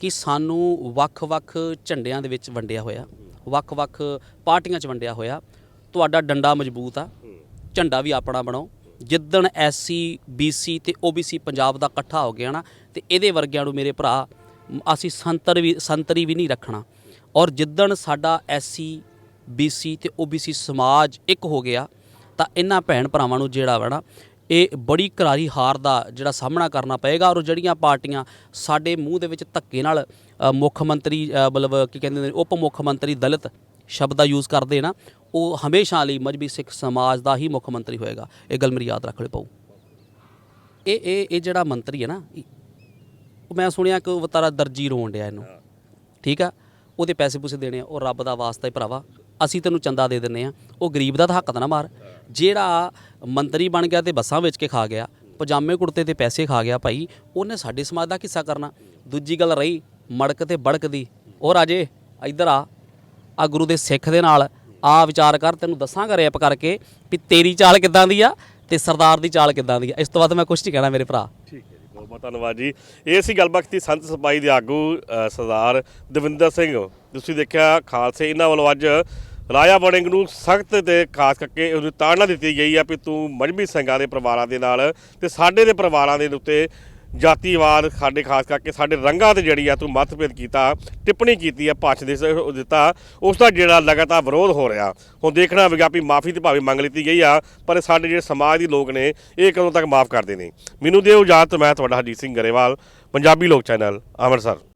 ਕਿ ਸਾਨੂੰ ਵੱਖ-ਵੱਖ ਝੰਡਿਆਂ ਦੇ ਵਿੱਚ ਵੰਡਿਆ ਹੋਇਆ ਵੱਖ-ਵੱਖ ਪਾਰਟੀਆਂ 'ਚ ਵੰਡਿਆ ਹੋਇਆ, ਤੁਹਾਡਾ ਡੰਡਾ ਮਜ਼ਬੂਤ ਆ, ਝੰਡਾ ਵੀ ਆਪਣਾ ਬਣਾਓ। ਜਿੱਦਣ ਐਸਸੀ, ਬੀਸੀ ਤੇ ਓਬੀਸੀ ਪੰਜਾਬ ਦਾ ਇਕੱਠਾ ਹੋ ਗਿਆ ਨਾ, ਤੇ ਇਹਦੇ ਵਰਗਿਆਂ ਨੂੰ ਮੇਰੇ ਭਰਾ, ਅਸੀਂ ਸੰਤਰ ਵੀ, ਸੰਤਰੀ ਵੀ ਨਹੀਂ ਰੱਖਣਾ। ਔਰ ਜਿੱਦਣ ਸਾਡਾ ਐਸਸੀ, ਬੀਸੀ ਤੇ ਓਬੀਸੀ ਸਮਾਜ ਇੱਕ ਹੋ ਗਿਆ, ਤਾਂ ਇਹਨਾਂ ਭੈਣ ਭਰਾਵਾਂ ਨੂੰ ਜਿਹੜਾ ਵਾ ਨਾ ਇਹ ਬੜੀ ਘਰਾਰੀ ਹਾਰ ਦਾ ਜਿਹੜਾ ਸਾਹਮਣਾ ਕਰਨਾ ਪਏਗਾ ਔਰ ਜਿਹੜੀਆਂ ਪਾਰਟੀਆਂ ਸਾਡੇ ਮੂੰਹ ਦੇ ਵਿੱਚ ਧੱਕੇ ਨਾਲ ਮੁੱਖ ਮੰਤਰੀ ਮਤਲਬ ਕੀ ਕਹਿੰਦੇ ਨੇ, ਉਪ ਮੁੱਖ ਮੰਤਰੀ ਦਲਿਤ ਸ਼ਬਦ ਦਾ ਯੂਜ਼ ਕਰਦੇ ਨਾ, ਉਹ ਹਮੇਸ਼ਾ ਲਈ ਮਜਬੀ ਸਿੱਖ ਸਮਾਜ ਦਾ ਹੀ ਮੁੱਖ ਮੰਤਰੀ ਹੋਏਗਾ। ਇਹ ਗੱਲ ਮੇਰੀ ਯਾਦ ਰੱਖ ਲਈ ਪਾਉ ਇਹ ਇਹ ਇਹ ਜਿਹੜਾ ਮੰਤਰੀ ਹੈ ਨਾ ਉਹ ਮੈਂ ਸੁਣਿਆ ਕਿ ਉਹ ਵਿਚਾਰਾ ਦਰਜੀ ਰੋਣ ਡਿਆ ਇਹਨੂੰ। ਠੀਕ ਆ? ਉਹਦੇ ਪੈਸੇ ਪੂਸੇ ਦੇਣੇ ਆ, ਉਹ ਰੱਬ ਦਾ ਵਾਸਤਾ ਹੀ ਭਰਾਵਾ। ਅਸੀਂ ਤੈਨੂੰ ਚੰਦਾ ਦੇ ਦਿੰਨੇ ਆ। ਉਹ ਗਰੀਬ ਦਾ ਤਾਂ ਹੱਕ ਤਾਂ ਨਾ ਮਾਰ। ਜਿਹੜਾ ਮੰਤਰੀ ਬਣ ਗਿਆ ਤੇ ਬੱਸਾਂ ਵੇਚ ਕੇ ਖਾ ਗਿਆ, ਪਜਾਮੇ ਕੁੜਤੇ ਤੇ ਪੈਸੇ ਖਾ ਗਿਆ ਭਾਈ, ਉਹਨੇ ਸਾਡੇ ਸਮਾਜ ਦਾ ਕਿੱਸਾ ਕਰਨਾ। ਦੂਜੀ ਗੱਲ ਰਹੀ, ਮੜਕ ਤੇ ਬੜਕ ਦੀ। ਔਰ ਅਜੇ ਇੱਧਰ ਆ ਆ ਗੁਰੂ ਦੇ ਸਿੱਖ ਦੇ ਨਾਲ ਆ ਵਿਚਾਰ ਕਰ, ਤੈਨੂੰ ਦੱਸਾਂਗਾ ਰੈਪ ਕਰਕੇ ਵੀ ਤੇਰੀ ਚਾਲ ਕਿੱਦਾਂ ਦੀ ਆ ਤੇ ਸਰਦਾਰ ਦੀ ਚਾਲ ਕਿੱਦਾਂ ਦੀ ਆ। ਇਸ ਤੋਂ ਬਾਅਦ ਮੈਂ ਕੁਝ ਨਹੀਂ ਕਹਿਣਾ ਮੇਰੇ ਭਰਾ।
ਠੀਕ ਹੈ ਜੀ, ਬਹੁਤ ਬਹੁਤ ਧੰਨਵਾਦ ਜੀ। ਇਹ ਸੀ ਗੱਲਬਾਤ ਕੀਤੀ ਸੰਤ ਸਪਾਈ ਦੇ ਆਗੂ ਸਰਦਾਰ ਦਵਿੰਦਰ ਸਿੰਘ। ਤੁਸੀਂ ਦੇਖਿਆ ਖਾਲਸੇ ਇਹਨਾਂ ਵੱਲੋਂ ਅੱਜ ਰਾਜਾ ਵੜਿੰਗ ਨੂੰ ਸਖਤ ਤੇ ਖਾਸ ਕਰਕੇ ਉਹਨੂੰ ਤਾੜਨਾ ਦਿੱਤੀ ਗਈ ਆ ਵੀ ਤੂੰ ਮਜਬੀ ਸਿੰਘਾਂ ਦੇ ਪਰਿਵਾਰਾਂ ਦੇ ਨਾਲ ਤੇ ਸਾਡੇ ਦੇ ਪਰਿਵਾਰਾਂ ਦੇ ਉੱਤੇ ਜਾਤੀਵਾਦ ਸਾਡੇ ਖਾਸ ਕਰਕੇ ਸਾਡੇ ਰੰਗਾਂ ਤੇ ਜਿਹੜੀ ਆ ਤੂੰ ਮਤਭੇਦ ਕੀਤਾ, ਟਿੱਪਣੀ ਕੀਤੀ ਆ, ਭਾਸ਼ਣ ਦੇ ਦਿੱਤਾ, ਉਸ ਦਾ ਜਿਹੜਾ ਲਗਾਤਾਰ ਵਿਰੋਧ ਹੋ ਰਿਹਾ। ਹੁਣ ਦੇਖਣਾ ਹੋਵੇਗਾ ਵੀ ਮਾਫੀ ਤੇ ਭਾਵੇਂ ਮੰਗ ਲਈ ਗਈ ਆ, ਪਰ ਸਾਡੇ ਜਿਹੜੇ ਸਮਾਜ ਦੇ ਲੋਕ ਨੇ, ਇਹ ਕਦੋਂ ਤੱਕ ਮਾਫ ਕਰਦੇ ਨੇ? ਮੈਨੂੰ ਦਿਓ ਇਜਾਜ਼ਤ, ਮੈਂ ਤੁਹਾਡਾ ਹਰਜੀਤ ਸਿੰਘ ਗਰੇਵਾਲ, ਪੰਜਾਬੀ ਲੋਕ ਚੈਨਲ, ਅੰਮ੍ਰਿਤਸਰ।